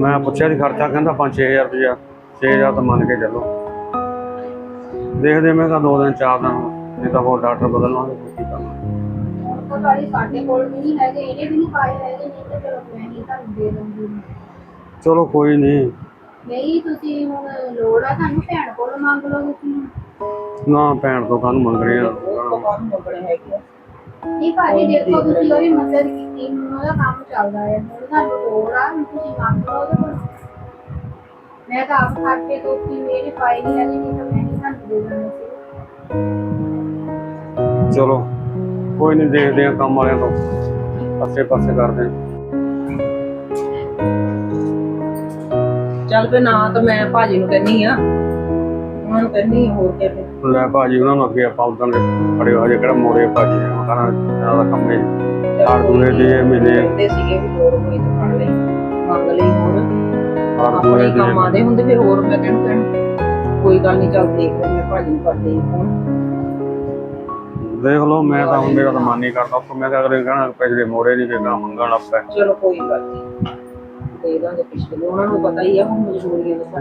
ਮੈਂ ਪੁੱਛਿਆ ਸੀ ਖਰਚਾ ਕਹਿੰਦਾ 5-6000 ਰੁਪਇਆ। 6000 ਤਾਂ ਮੰਨ ਕੇ ਚੱਲੋ। ਦੇਖਦੇ ਮੈਂ ਕਿਹਾ ਦੋ ਦਿਨ ਚਾਰ ਦਿਨ ਨਹੀਂ ਤਾਂ ਹੋਰ ਡਾਕਟਰ ਕੀ ਕਰਨਾ। ਤਾਂ ਗਾੜੀ ਸਾਡੇ ਕੋਲ ਵੀ ਨਹੀਂ ਹੈਗੇ ਇਹਨੇ ਵੀ ਨਹੀਂ ਪਾਏ ਹੈਗੇ ਨਹੀਂ ਤਾਂ ਚਲੋ ਮੈਂ ਹੀ ਤੁਹਾਨੂੰ ਦੇ ਦੂੰਗੀ ਚਲੋ ਕੋਈ ਨਹੀਂ। ਨਹੀਂ ਤੁਸੀਂ ਹੁਣ ਲੋੜ ਆ ਤੁਹਾਨੂੰ ਭੈਣ ਕੋਲ ਮੰਗ ਲਓ ਤੁਸੀਂ। ਨਾ ਭੈਣ ਤੋਂ ਕਾਹਨੂੰ ਮੰਗਣੇ ਆ? ਨਹੀਂ ਭਾਜੀ ਦੇਖੋ ਤੁਸੀਂ ਉਹਦੀ ਮਦਦ ਕੀਤੀ ਹੁਣ ਉਹਦਾ ਕੰਮ ਚੱਲਦਾ ਹੈ ਹੁਣ ਤੁਹਾਨੂੰ ਲੋੜ ਆ ਤੁਸੀਂ ਮੰਗ ਲਓ ਉਹਦੇ ਕੋਲ। ਮੈਂ ਤਾਂ ਆਪ ਤੋਂ ਕਿ ਮੇਰੇ ਪਾਏ ਨਹੀਂ ਹੈਗੇ ਨਹੀਂ ਤਾਂ ਮੈਂ ਹੀ ਤੁਹਾਨੂੰ ਦੇ ਦੇਣਾ ਸੀ। ਚਲੋ ਕੋਈ ਨਹੀਂ ਦੇਖਦੇ ਆ ਕੰਮ ਵਾਲਿਆਂ ਤੋਂ। ਪਾਸੇ ਪਾਸੇ ਕਰਦੇ ਆ ਚੱਲ ਫੇ ਨਾ ਤਾਂ ਮੈਂ ਭਾਜੀ ਨੂੰ ਕਹਿੰਨੀ ਆ ਉਹਨਾਂ ਨੂੰ ਕਹਿੰਨੀ ਆ, ਹੋਰ ਕਿਆ ਲੈ ਭਾਜੀ ਉਹਨਾਂ ਨੂੰ ਅੱਗੇ ਆਪਾਂ ਉਦੋਂ ਦੇ ਬੜੇ ਹਜੇ ਕਿਹੜਾ ਮੋੜੇ ਭਾਜੀ ਨੇ ਉਹਨਾਂ ਦਾ ਕੰਮ ਹੈ ਹਰ ਦੂਏ ਦੇ ਮਹੀਨੇ ਕਹਿੰਦੇ ਸੀਗੇ ਵੀ ਲੋੜ ਹੋਈ ਤਾਂ ਫੜ ਲਈ ਮੰਗ ਲਈ ਆਪਣੇ ਦੇ ਕੰਮ ਆਦੇ ਹੁੰਦੇ ਫਿਰ ਹੋਰ ਮੈਂ ਕਹਿਣ ਕਹਿਣ ਕੋਈ ਗੱਲ ਨਹੀਂ ਚੱਲ ਦੇਖ ਲੈਂਦੇ ਭਾਜੀ ਨੂੰ ਕਰਦੇ ਆ ਫੋਨ ਦੇਖ ਲਓ ਮੈਂ ਤਾਂ ਹੁਣ ਮੇਰਾ ਤਾਂ ਮਨ ਨਹੀਂ ਕਰਦਾ ਉੱਥੋਂ ਮੈਂ ਤਾਂ ਅਗਲੇ ਕਹਿਣਾ ਪਿਛਲੇ ਮੋਰੇ ਨਹੀਂ ਕਿਹਾ ਮੰਗਣ ਪਏ ਚਲੋ ਕੋਈ ਗੱਲ ਨਹੀਂ ਦੇ ਦਾਂਗੇ ਪਿਛਲੇ ਉਹਨਾਂ ਨੂੰ ਪਤਾ ਹੀ ਆ ਹੁਣ ਮਜਬੂਰੀਆਂ ਦਾ ਸਾਡਾ।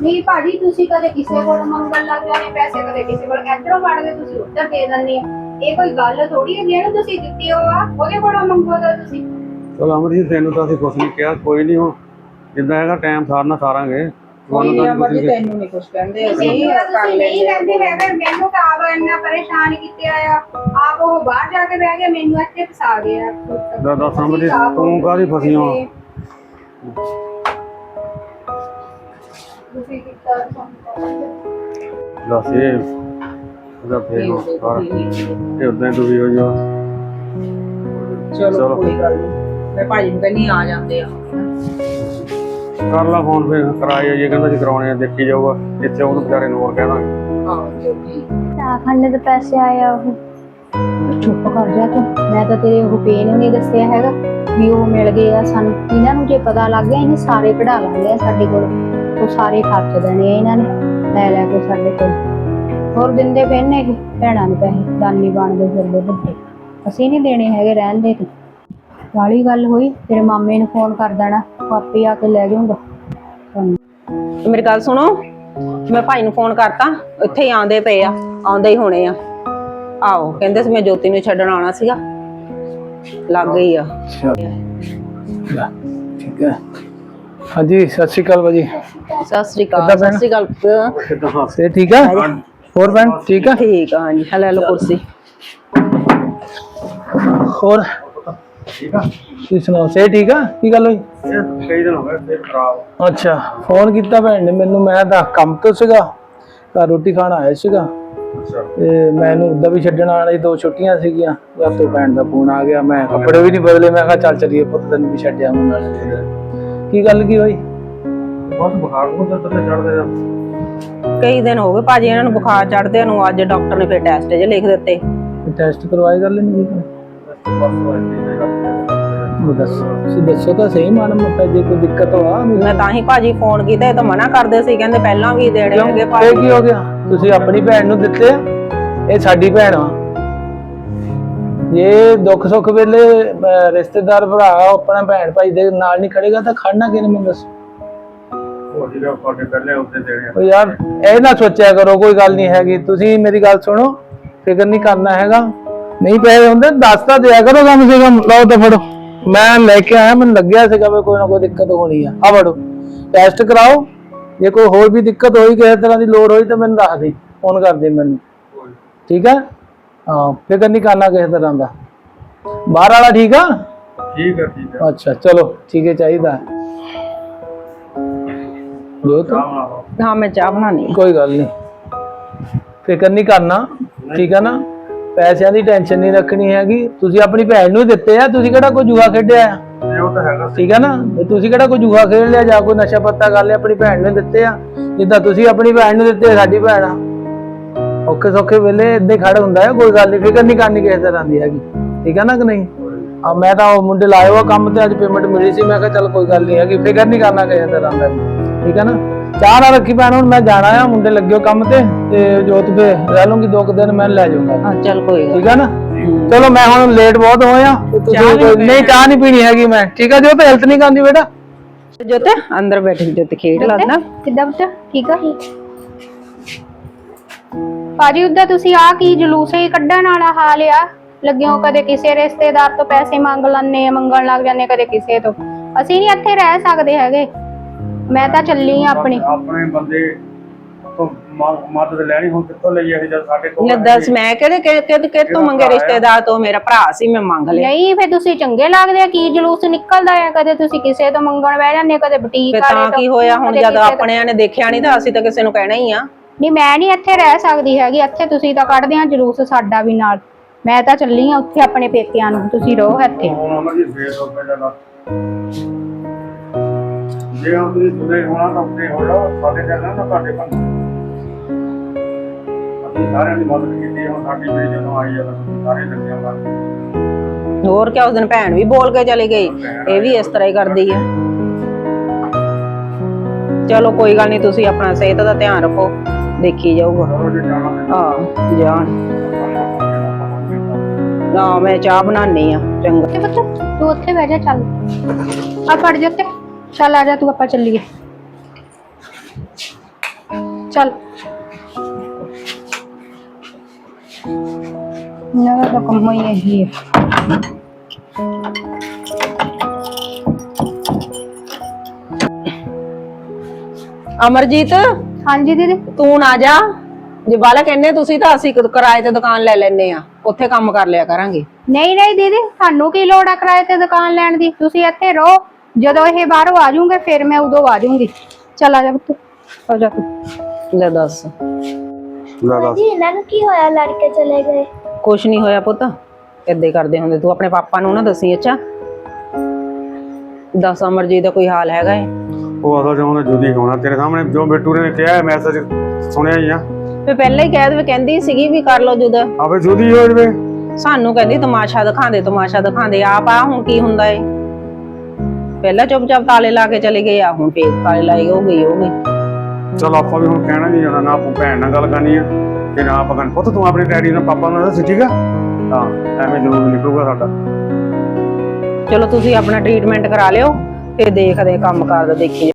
ਨਹੀਂ ਭਾਜੀ ਤੁਸੀਂ ਕਦੇ ਕਿਸੇ ਕੋਲ ਮੰਗਣ ਲੱਗ ਜਾਂਦੇ ਪੈਸੇ ਕਦੇ ਕਿਸੇ ਕੋਲ ਇੱਧਰੋਂ ਫੜਦੇ ਤੁਸੀਂ ਉੱਧਰ ਦੇ ਦਿੰਦੇ ਆ ਇਹ ਕੋਈ ਗੱਲ ਥੋੜੀ ਹੈ ਜਿਹਨੂੰ ਤੁਸੀਂ ਦਿੱਤੀ ਹੋ ਆ ਉਹਦੇ ਕੋਲੋਂ ਮੰਗੋ ਤਾਂ ਤੁਸੀਂ। ਚਲ ਅਮਰਜੀਤ ਤੈਨੂੰ ਤਾਂ ਅਸੀਂ ਕੁਛ ਨਹੀਂ ਕਿਹਾ ਕੋਈ ਨਹੀਂ ਹੁਣ। ਜਿੱਦਾਂ ਹੈਗਾ ਟਾਈਮ ਸਾਰਨਾ ਸਾਰਾਂਗੇ। ਕੋਈ ਤੁਹਾਨੂੰ ਨਹੀਂ ਤਾਂ ਤੁਸੀਂ। ਤੈਨੂੰ ਨਹੀਂ ਕੁਝ ਕਹਿੰਦੇ ਅਸੀਂ ਕਰ ਤੁਸੀਂ ਨਹੀਂ ਲੈਂਦੇ ਕਹਿੰਦੇ ਹੈਗੇ ਮੈਨੂੰ ਤਾਂ ਆਪ ਇੰਨਾ ਪਰੇਸ਼ਾਨ ਕੀਤੇ ਆ। ਆਪ ਉਹ ਬਾਹਰ ਜਾ ਕੇ ਬਹਿ ਗਏ ਮੈਨੂੰ ਇੱਥੇ ਫਸਾ ਗਿਆ ਦਾ ਦੱਸ ਅਮਰਜੀਤ ਤੂੰ ਕਾਹਦੀ ਫਸੀ ਹੋ ਤੁਸੀਂ। ਕੀਤਾ ਦੱਸ ਇਹ ਉਹਦਾ ਫੇਰ ਉਹ ਸਾਰਾ ਇਹ ਉਦਾਂ ਹੀ ਦੁਖੀ ਹੋ ਜਾ ਚਲੋ। ਕੋਈ ਗੱਲ ਨਹੀਂ। ਮੈਂ ਭਾਜੀ ਨੂੰ ਕਹਿੰਦੀ ਆ ਜਾਂਦੇ ਆ। ਕਰ ਲਾ ਫੋਨ ਫੇਰ ਕਰਾਏ ਜੇ ਕਹਿੰਦਾ ਜੀ ਕਰਾਉਣੇ ਆ ਦੇਖੀ ਜਾਊਗਾ ਜਿੱਥੇ ਉਹਨੂੰ ਵਿਚਾਰੇ ਨੂੰ ਹੋਰ ਕਹਿਣਾ ਠੀਕ ਖਾਣੇ ਦੇ ਪੈਸੇ ਆਇਆ ਉਹ। ਚੁੱਪ ਕਰ ਜਾ ਤੂੰ। ਮੈਂ ਤਾਂ ਤੇਰੇ ਉਹ ਪੇ ਨੂੰ ਨਹੀਂ ਦੱਸਿਆ ਹੈਗਾ ਵੀ ਉਹ ਮਿਲ ਗਏ ਆ ਸਾਨੂੰ। ਇਹਨਾਂ ਨੂੰ ਜੇ ਪਤਾ ਲੱਗ ਗਿਆ ਇਹਨੇ ਸਾਰੇ ਕਢਾ ਲਾਂਗੇ ਆ ਸਾਡੇ ਕੋਲ। ਉਹ ਸਾਰੇ ਖਰਚ ਦੇਣੇ ਆ ਇਹਨਾਂ ਨੇ ਲੈ ਲੈ ਕੇ ਸਾਡੇ ਕੋਲ। ਹੋਰ ਦਿੰਦੇ ਪਏ ਨੇ ਇਹ ਭੈਣਾਂ ਨੂੰ ਪੈਸੇ ਦਾਨੀ ਬਣਦੇ ਫਿਰਦੇ ਵੱਡੇ ਅਸੀਂ ਨਹੀਂ ਦੇਣੇ ਹੈਗੇ ਰਹਿਣ ਦੇ ਤੂੰ। ਵਾਲੀ ਗੱਲ ਹੋਈ ਤੇਰੇ ਮਾਮੇ ਨੂੰ ਫੋਨ ਕਰ ਦੇਣਾ। ਆਪੇ ਆ ਕੇ ਲੈ ਜਾਊਗਾ। ਤੁਹਾਨੂੰ ਮੇਰੀ ਗੱਲ ਸੁਣੋ ਮੈਂ ਭਾਈ ਨੂੰ ਫੋਨ ਕਰਤਾ ਇੱਥੇ ਹੀ ਆਉਂਦੇ ਪਏ ਆ ਆਉਂਦੇ ਹੀ ਹੋਣੇ ਆ। ਆਓ ਕਹਿੰਦੇ ਸੀ ਮੈਂ ਜੋਤੀ ਨੂੰ ਛੱਡਣ ਆਉਣਾ ਸੀਗਾ। ਲੱਗ ਗਈ ਆ। ਠੀਕ ਹੈ। ਹਾਂਜੀ ਸਤਿ ਸ਼੍ਰੀ ਅਕਾਲ ਭਾਜੀ। ਸਤਿ ਸ੍ਰੀ ਅਕਾਲ ਸਤਿ ਸ੍ਰੀ ਅਕਾਲ ਸੇ ਠੀਕ ਹੈ ਹੋਰ ਭੈਣ ਠੀਕ ਹੈ ਠੀਕ ਆ ਹਾਂਜੀ ਹਲੇ ਲੋ ਕੁਰਸੀ। ਹੋਰ? ਠੀਕ ਆ? ਤੁਸੀਂ ਸੁਣਾਓ ਸੇ ਠੀਕ ਆ? ਕੀ ਗੱਲ ਹੋਈ? ਕਈ ਦਿਨ ਹੋ ਗਏ ਫੇਰ ਖਰਾਬ। ਅੱਛਾ ਫੋਨ ਕੀਤਾ ਭੈਣ ਨੇ ਮੈਨੂੰ ਮੈਂ ਤਾਂ ਕੰਮ ਤੋਂ ਸੀਗਾ ਘਰ ਰੋਟੀ ਖਾਣ ਆਇਆ ਸੀਗਾ। ਅੱਛਾ। ਤੇ ਮੈਨੂੰ ਉੱਦਾਂ ਵੀ ਛੱਡਣ ਆਣ ਲਈ ਦੋ ਛੁੱਟੀਆਂ ਸੀਗੀਆਂ ਜਦ ਤੋਂ ਭੈਣ ਦਾ ਫੋਨ ਆ ਗਿਆ ਮੈਂ ਕੱਪੜੇ ਵੀ ਨਹੀਂ ਬਦਲੇ ਮੈਂ ਕਿਹਾ ਚੱਲ ਚੱਲੀਏ ਪੁੱਤ ਤੈਨੂੰ ਵੀ ਛੱਡਿਆ ਮੈਂ ਨਾਲ। ਕੀ ਗੱਲ ਕੀ ਹੋਈ? ਬਸ ਬੁਖਾਰ ਨੂੰ ਤਾਂ ਤੇ ਚੜਦੇ ਆ। ਕਈ ਦਿਨ ਹੋ ਗਏ ਭਾਜੀ ਇਹਨਾਂ ਨੂੰ ਬੁਖਾਰ ਚੜਦੇ ਨੂੰ ਅੱਜ ਡਾਕਟਰ ਨੇ ਫਿਰ ਟੈਸਟ ਜੇ ਲਿਖ ਦਿੱਤੇ। ਟੈਸਟ ਕਰਵਾਏ ਗੱਲ ਨਹੀਂ ਕੀ ਬਸ ਇੰਨੀ ਉਹ ਦੱਸੋ ਤੁਸੀਂ ਦੱਸੋ ਤਾਂ ਸਹੀ ਮਾੜਾ ਮੋਟਾ ਜੇ ਕੋਈ ਦਿੱਕਤ ਹੋਆ ਮੈਂ ਤਾਂ ਹੀ ਭਾਜੀ ਫੋਨ ਕੀਤਾ ਇਹ ਤਾਂ ਮਨਾ ਕਰਦੇ ਸੀ ਕਹਿੰਦੇ ਪਹਿਲਾਂ ਵੀ ਦੇਣੇ ਹੈਗੇ ਇਹ ਭਾਜੀ। ਕੀ ਹੋ ਗਿਆ? ਤੁਸੀਂ ਆਪਣੀ ਭੈਣ ਨੂੰ ਦਿੱਤੇ ਆ? ਇਹ ਸਾਡੀ ਭੈਣ ਆ। ਇਹ ਦੁੱਖ ਸੁੱਖ ਵੇਲੇ ਰਿਸ਼ਤੇਦਾਰ ਭਰਾ ਆਪਣਾ ਭੈਣ ਭਾਈ ਦੇ ਨਾਲ ਨਹੀਂ ਖੜੇਗਾ ਤਾਂ ਖੜਨਾ ਕਿਹਨੇ ਮੈਨੂੰ ਦੱਸੋ? ਹੋਰ ਜਿਹੜਾ ਤੁਹਾਡੇ ਪਹਿਲੇ ਉੱਤੇ ਦੇਣੇ ਆ। ਉਹ ਯਾਰ ਇਹ ਨਾ ਸੋਚਿਆ ਕਰੋ ਕੋਈ ਗੱਲ ਨਹੀਂ ਹੈਗੀ। ਤੁਸੀਂ ਮੇਰੀ ਗੱਲ ਸੁਣੋ ਫਿਕਰ ਨਹੀਂ ਕਰਨਾ ਹੈਗਾ। ਨਹੀਂ ਪਏ ਹੁੰਦੇ ਦੱਸ ਤਾਂ ਦਿਆ ਕਰੋ ਕਮ ਸੇ ਕਮ ਲਓ ਤਾਂ ਫੜੋ। ਮੈਂ ਲੈ ਕੇ ਆਇਆ ਮੈਨੂੰ ਲੱਗਿਆ ਸੀਗਾ ਵੀ ਕੋਈ ਨਾ ਕੋਈ ਦਿੱਕਤ ਹੋਣੀ ਆ। ਆ ਫੜੋ। ਟੈਸਟ ਕਰਾਓ। ਜੇ ਕੋਈ ਹੋਰ ਵੀ ਦਿੱਕਤ ਹੋਈ ਕਿਸੇ ਤਰ੍ਹਾਂ ਦੀ ਲੋੜ ਹੋਈ ਤਾਂ ਮੈਨੂੰ ਦੱਸ ਦੇ। ਫੋਨ ਕਰ ਦੇ ਮੈਨੂੰ। ਠੀਕ ਹੈ ਹਾਂ ਫਿਕਰ ਨਹੀਂ ਕਰਨਾ ਕਿਸੇ ਤਰ੍ਹਾਂ ਦਾ। ਬਾਹਰ ਵਾਲਾ ਠੀਕ ਆ? ਠੀਕ ਹੈ ਠੀਕ ਹੈ ਅੱਛਾ ਚਲੋ ਠੀਕ ਹੈ ਚਾਹੀਦਾ। ਜੋ। ਹਾਂ ਮੈਂ ਚਾਹ ਬਣਾਣੀ ਕੋਈ ਗੱਲ ਨਹੀਂ। ਫਿਕਰ ਨਹੀਂ ਕਰਨਾ। ਠੀਕ ਹੈ ਨਾ? ਪੈਸਿਆਂ ਦੀ ਟੈਨਸ਼ਨ ਨਹੀਂ ਰੱਖਣੀ ਹੈਗੀ। ਤੁਸੀਂ ਆਪਣੀ ਭੈਣ ਨੂੰ ਹੀ ਦਿੱਤੇ ਆ ਤੁਸੀਂ ਕਿਹੜਾ ਕੋਈ ਜੂਆ ਖੇਡਿਆ ਆ? ਇਹ ਉਹ ਤਾਂ ਹੈਗਾ ਠੀਕ ਹੈ ਨਾ? ਵੀ ਤੁਸੀਂ ਕਿਹੜਾ ਕੋਈ ਜੂਆ ਖੇਡ ਲਿਆ ਜਾਂ ਕੋਈ ਨਸ਼ਾ ਪੱਤਾ ਕਰ ਲਿਆ ਆਪਣੀ ਭੈਣ ਨੂੰ ਹੀ ਦਿੱਤੇ ਆ? ਜਿੱਦਾਂ ਤੁਸੀਂ ਆਪਣੀ ਭੈਣ ਨੂੰ ਦਿੱਤੇ ਸਾਡੀ ਭੈਣ ਆ। ਔਖੇ ਸੌਖੇ ਵੇਲੇ ਏਦਾਂ ਹੀ ਖੜ ਹੁੰਦਾ ਹੈ ਕੋਈ ਗੱਲ ਨਹੀਂ ਫਿਕਰ ਨਹੀਂ ਕਰਨੀ ਕਿਸੇ ਤਰ੍ਹਾਂ ਦੀ ਹੈਗੀ। ਠੀਕ ਹੈ ਨਾ ਕਿ ਨਹੀਂ? ਆ ਮੈਂ ਤਾਂ ਉਹ ਮੁੰਡੇ ਲਾਏ ਹੋਆ ਕੰਮ ਤੇ ਅੱਜ ਪੇਮੈਂਟ ਮਿਲੀ ਸੀ ਮੈਂ ਕਿਹਾ ਚੱਲ ਕੋਈ ਗੱਲ ਨਹੀਂ ਹੈਗੀ ਫਿਕਰ ਨਹੀਂ ਕਰਨਾ ਕਿਸੇ ਤਰ੍ਹਾਂ ਦਾ। ਵੀ। ਠੀਕ ਹੈ ਨਾ? ਚਾਹ ਨਾ ਰੱਖੀ ਭੈਣ ਹੁਣ ਮੈਂ ਜਾਣਾ ਆ ਮੁੰਡੇ ਲੱਗਿਓ ਕੰਮ ਤੇ ਤੇ ਜੋਤ ਫੇ ਰਹਿ ਲੂੰਗੀ ਦੋ ਕੁ ਦਿਨ ਮੈਂ ਲੈ ਜਾਊਂਗਾ। ਹਾਂ ਚੱਲ ਕੋਈ ਗੱਲ ਠੀਕ ਹੈ ਨਾ? ਚਲੋ ਮੈਂ ਹੁਣ ਲੇਟ ਬਹੁਤ ਹੋਇਆ ਨਹੀਂ ਚਾਹ ਨਹੀਂ ਪੀਣੀ ਹੈਗੀ ਮੈਂ। ਠੀਕ ਹੈ ਜੋਤ ਹੈਲਥ ਨਹੀਂ ਕਰਨੀ ਬੇਟਾ? ਜੋਤੇ ਅੰਦਰ ਬੈਠੀ ਜੋਤੇ ਖੇਡ ਲੱਗਦਾ ਕਿੱਦਾਂ ਪੁੱਤ? ਠੀਕ ਆ? ਭਾਜੀ ਉੱਦਾਂ ਤੁਸੀਂ ਆ ਕੀ ਜਲੂਸ ਹੀ? ਕੱਢਣ ਵਾਲਾ ਹਾਲ ਆ। ਲੱਗਿਓ ਕਦੇ ਕਿਸੇ ਰਿਸ਼ਤੇਦਾਰ ਤੋਂ ਪੈਸੇ ਮੰਗ ਆ ਮੰਗਣ ਲੱਗ ਜਾਂਦੇ ਕਦੇ ਕਿਸੇ ਤੋਂ। ਅਸੀਂ ਨਹੀਂ ਇੱਥੇ ਰਹਿ ਸਕਦੇ ਹੈਗੇ। ਮੈਂ ਤਾਂ ਚੱਲੀ ਆ ਆਪਣੀ। ਆਪਣੇ ਬੰਦੇ ਤੋਂ ਮ- ਮਦਦ ਲੈਣੀ ਹੁਣ ਕਿੱਥੋਂ ਲਈ ਇਹ ਜਦ ਸਾਡੇ ਕੋਲ ਲੈ ਦੱਸ ਮੈਂ ਕਿਹੜੇ ਕਿ- ਕਿ ਮੰਗੇ ਰਿਸ਼ਤੇਦਾਰ ਤੋਂ? ਮੇਰਾ ਭਰਾ ਸੀ ਮੈਂ ਮੰਗ ਲਿਆ। ਨਹੀਂ ਫੇ ਤੁਸੀਂ ਚੰਗੇ ਲੱਗਦੇ ਆ ਕੀ ਜਲੂਸ ਨਿਕਲਦਾ ਆ? ਕਦੇ ਤੁਸੀਂ ਕਿਸੇ ਤੋਂ ਮੰਗਣ ਬਹਿ ਜਾਂਦੇ ਕਦੇ ਬੁਟੀਕ ਫਿਰ ਵਾਲੇ ਤਾਂ ਤੋਂ ਕੀ ਹੋਇਆ? ਹੁਣ ਕਦੇ ਜਦ ਕਿਸੇ ਤੋਂ। ਆਪਣਿਆਂ ਨੇ ਦੇਖਿਆ ਨਹੀਂ ਤਾਂ ਅਸੀਂ ਤਾਂ ਕਿਸੇ ਨੂੰ ਕਹਿਣਾ ਹੀ ਆ। ਨਹੀਂ ਮੈਂ ਨਹੀਂ ਇੱਥੇ ਰਹਿ ਸਕਦੀ ਹੈਗੀ। ਇੱਥੇ ਤੁਸੀਂ ਤਾਂ ਕੱਢਦੇ ਆ ਜਲੂਸ ਸਾਡਾ ਵੀ ਨਾਲ। ਮੈਂ ਤਾਂ ਚੱਲੀ ਆ ਉੱਥੇ ਆਪਣੇ ਪੇਕਿਆਂ ਨੂੰ। ਤੁਸੀਂ ਰਹੋ ਇੱਥੇ। ਹੁਣ ਅਮਰ ਜੀ ਫੇਰ ਤੋਂ ਪਹਿਲਾਂ ਨਾ। ਜੇ ਹੁਣ ਤੁਸੀਂ ਜੁੜੇ ਹੋਣਾ ਤਾਂ ਉੱਤੇ ਹੋ ਜਾਓ ਸਾਡੇ ਚੱਲਣਾ ਨਾ ਤੁਹਾਡੇ ਬੰਦ ਅਸੀਂ ਸਾਰਿਆਂ ਦੀ ਮਦਦ ਕੀਤੀ ਹੁਣ ਸਾਡੀ ਵੀ ਜਦੋਂ ਆਈ ਆ ਤਾਂ ਤੁਸੀਂ ਸਾਰੇ ਲੱਗਿਆ ਕਰ ਹੋਰ ਕਿਆ ਉਸ ਦਿਨ ਭੈਣ ਵੀ ਬੋਲ ਕੇ ਚਲੀ ਗਈ। ਇਹ ਵੀ ਇਸ ਤਰ੍ਹਾਂ ਹੀ ਕਰਦੀ ਹੈ। ਚਲੋ ਕੋਈ ਗੱਲ ਨਹੀਂ ਤੁਸੀਂ ਆਪਣਾ ਸਿਹਤ ਦਾ ਧਿਆਨ ਰੱਖੋ। ਦੇਖੀ ਜਾਊਗਾ। ਹਾਂ ਜਾਣ। ਨਾ ਮੈਂ ਚਾਹ ਬਣਾਉਣੀ ਆ ਚੰਗਾ। ਤੇ ਪੁੱਤ ਤੂੰ ਉੱਥੇ ਬਹਿ ਜਾ ਚੱਲ। ਆ ਫੜ ਜਾ ਤੇ ਚੱਲ ਆ ਜਾ ਤੂੰ ਆਪਾਂ ਚੱਲੀਏ। ਚੱਲ। ਨਾ ਤਾਂ ਕੰਮ ਹੀ ਇਹੀ ਹੈ। ਅਮਰਜੀਤ? ਹਾਂਜੀ ਦੀਦੀ। ਤੂੰ ਨਾ ਜਾ। ਜੇ ਬਾਲਾ ਕਹਿੰਦੇ ਤੁਸੀਂ ਤਾਂ ਅਸੀਂ ਕ- ਕਿਰਾਏ ਤੇ ਦੁਕਾਨ ਲੈ ਲੈਨੇ ਆ ਉੱਥੇ ਕੰਮ ਕਰ ਲਿਆ ਕਰਾਂਗੇ। ਨਹੀਂ ਨਹੀਂ ਦੀਦੀ ਤੁਹਾਨੂੰ ਕੀ ਲੋੜ ਆ ਕਿਰਾਏ ਤੇ ਦੁਕਾਨ ਲੈਣ ਦੀ? ਤੁਸੀਂ ਇੱਥੇ ਰਹੋ। ਜਦੋਂ ਇਹ ਬਾਹਰੋਂ ਆ ਜਾਊਂਗੇ ਫਿਰ ਮੈਂ ਉਦੋਂ ਆ ਜਾਊਂਗੀ। ਚੱਲ ਆ ਜਾ ਪੁੱਤ ਆ ਜਾ ਤੂੰ। ਲੈ ਦੱਸ। ਜ਼ਿਆਦਾ ਜੀ ਇਹਨਾਂ ਨੂੰ ਕੀ ਹੋਇਆ? ਲੜ ਕੇ ਚਲੇ ਗਏ। ਕੁਛ ਨਹੀਂ ਹੋਇਆ ਪੁੱਤ। ਏਦਾਂ ਹੀ ਕਰਦੇ ਹੁੰਦੇ। ਤੂੰ ਆਪਣੇ ਪਾਪਾ ਨੂੰ ਨਾ ਦੱਸੀ ਅੱਛਾ ਦੱਸ ਅਮਰਜੀਤ ਦਾ ਕੋਈ ਹਾਲ ਹੈਗਾ ਏ? ਉਹ ਅਸਲ ਚਾਹੁੰਦਾ ਜੁਦੀ ਹੋਣਾ ਤੇਰੇ ਸਾਹਮਣੇ ਜੋ ਬਿੱਟੂ ਨੇ ਕਿਹਾ ਮੈਸੇਜ ਸੁਣਿਆ ਹੀ ਆ। ਫੇ ਪਹਿਲਾਂ ਹੀ ਕਹਿ ਦੇਵੇ ਕਹਿੰਦੀ ਸੀਗੀ ਵੀ ਕਰ ਲਓ ਜੁਦਾ। ਆਪੇ ਜੁਦੀ ਹੋ ਜਵੇ। ਸਾਨੂੰ ਕਹਿੰਦੀ ਤਮਾਸ਼ਾ ਦਿਖਾਉਂਦੇ ਤਮਾਸ਼ਾ ਦਿਖਾਉਂਦੇ। ਆਪ ਆ ਹੁਣ ਕੀ ਹੁੰਦਾ ਏ? ਪਹਿਲਾਂ ਚੁੱਪਚਾਪ ਤਾਲੇ ਲਾ ਕੇ ਚਲੇ ਗਏ ਆ ਹੁਣ ਫੇਰ ਤਾਲੇ ਲਾਏ ਹੋ ਗਈ ਹੋ ਗਈ ਚਲ ਆਪਾਂ ਵੀ ਹੁਣ ਕਹਿਣਾ ਨਹੀਂ ਜਾਣਾ ਨਾ ਆਪਾਂ ਭੈਣ ਨਾਲ ਗੱਲ ਕਰਨੀ ਆ। ਤੇ ਨਾ ਆਪਾਂ ਕਹਿਣਾ ਪੁੱਤ ਤੂੰ ਆਪਣੇ ਡੈਡੀ ਨਾਲ ਪਾਪਾ ਨਾਲ ਦੱਸ ਠੀਕ ਆ? ਹਾਂ ਐਵੇਂ ਜ਼ਰੂਰ ਨਿਕਲੂਗਾ ਸਾਡਾ। ਚਲੋ ਤੁਸੀਂ ਆਪਣਾ ਟ੍ਰੀਟਮੈਂਟ ਕਰਾ ਲਿਓ ਤੇ ਦੇਖਦੇ ਕੰਮ ਕਰਦਾ ਦੇਖੀ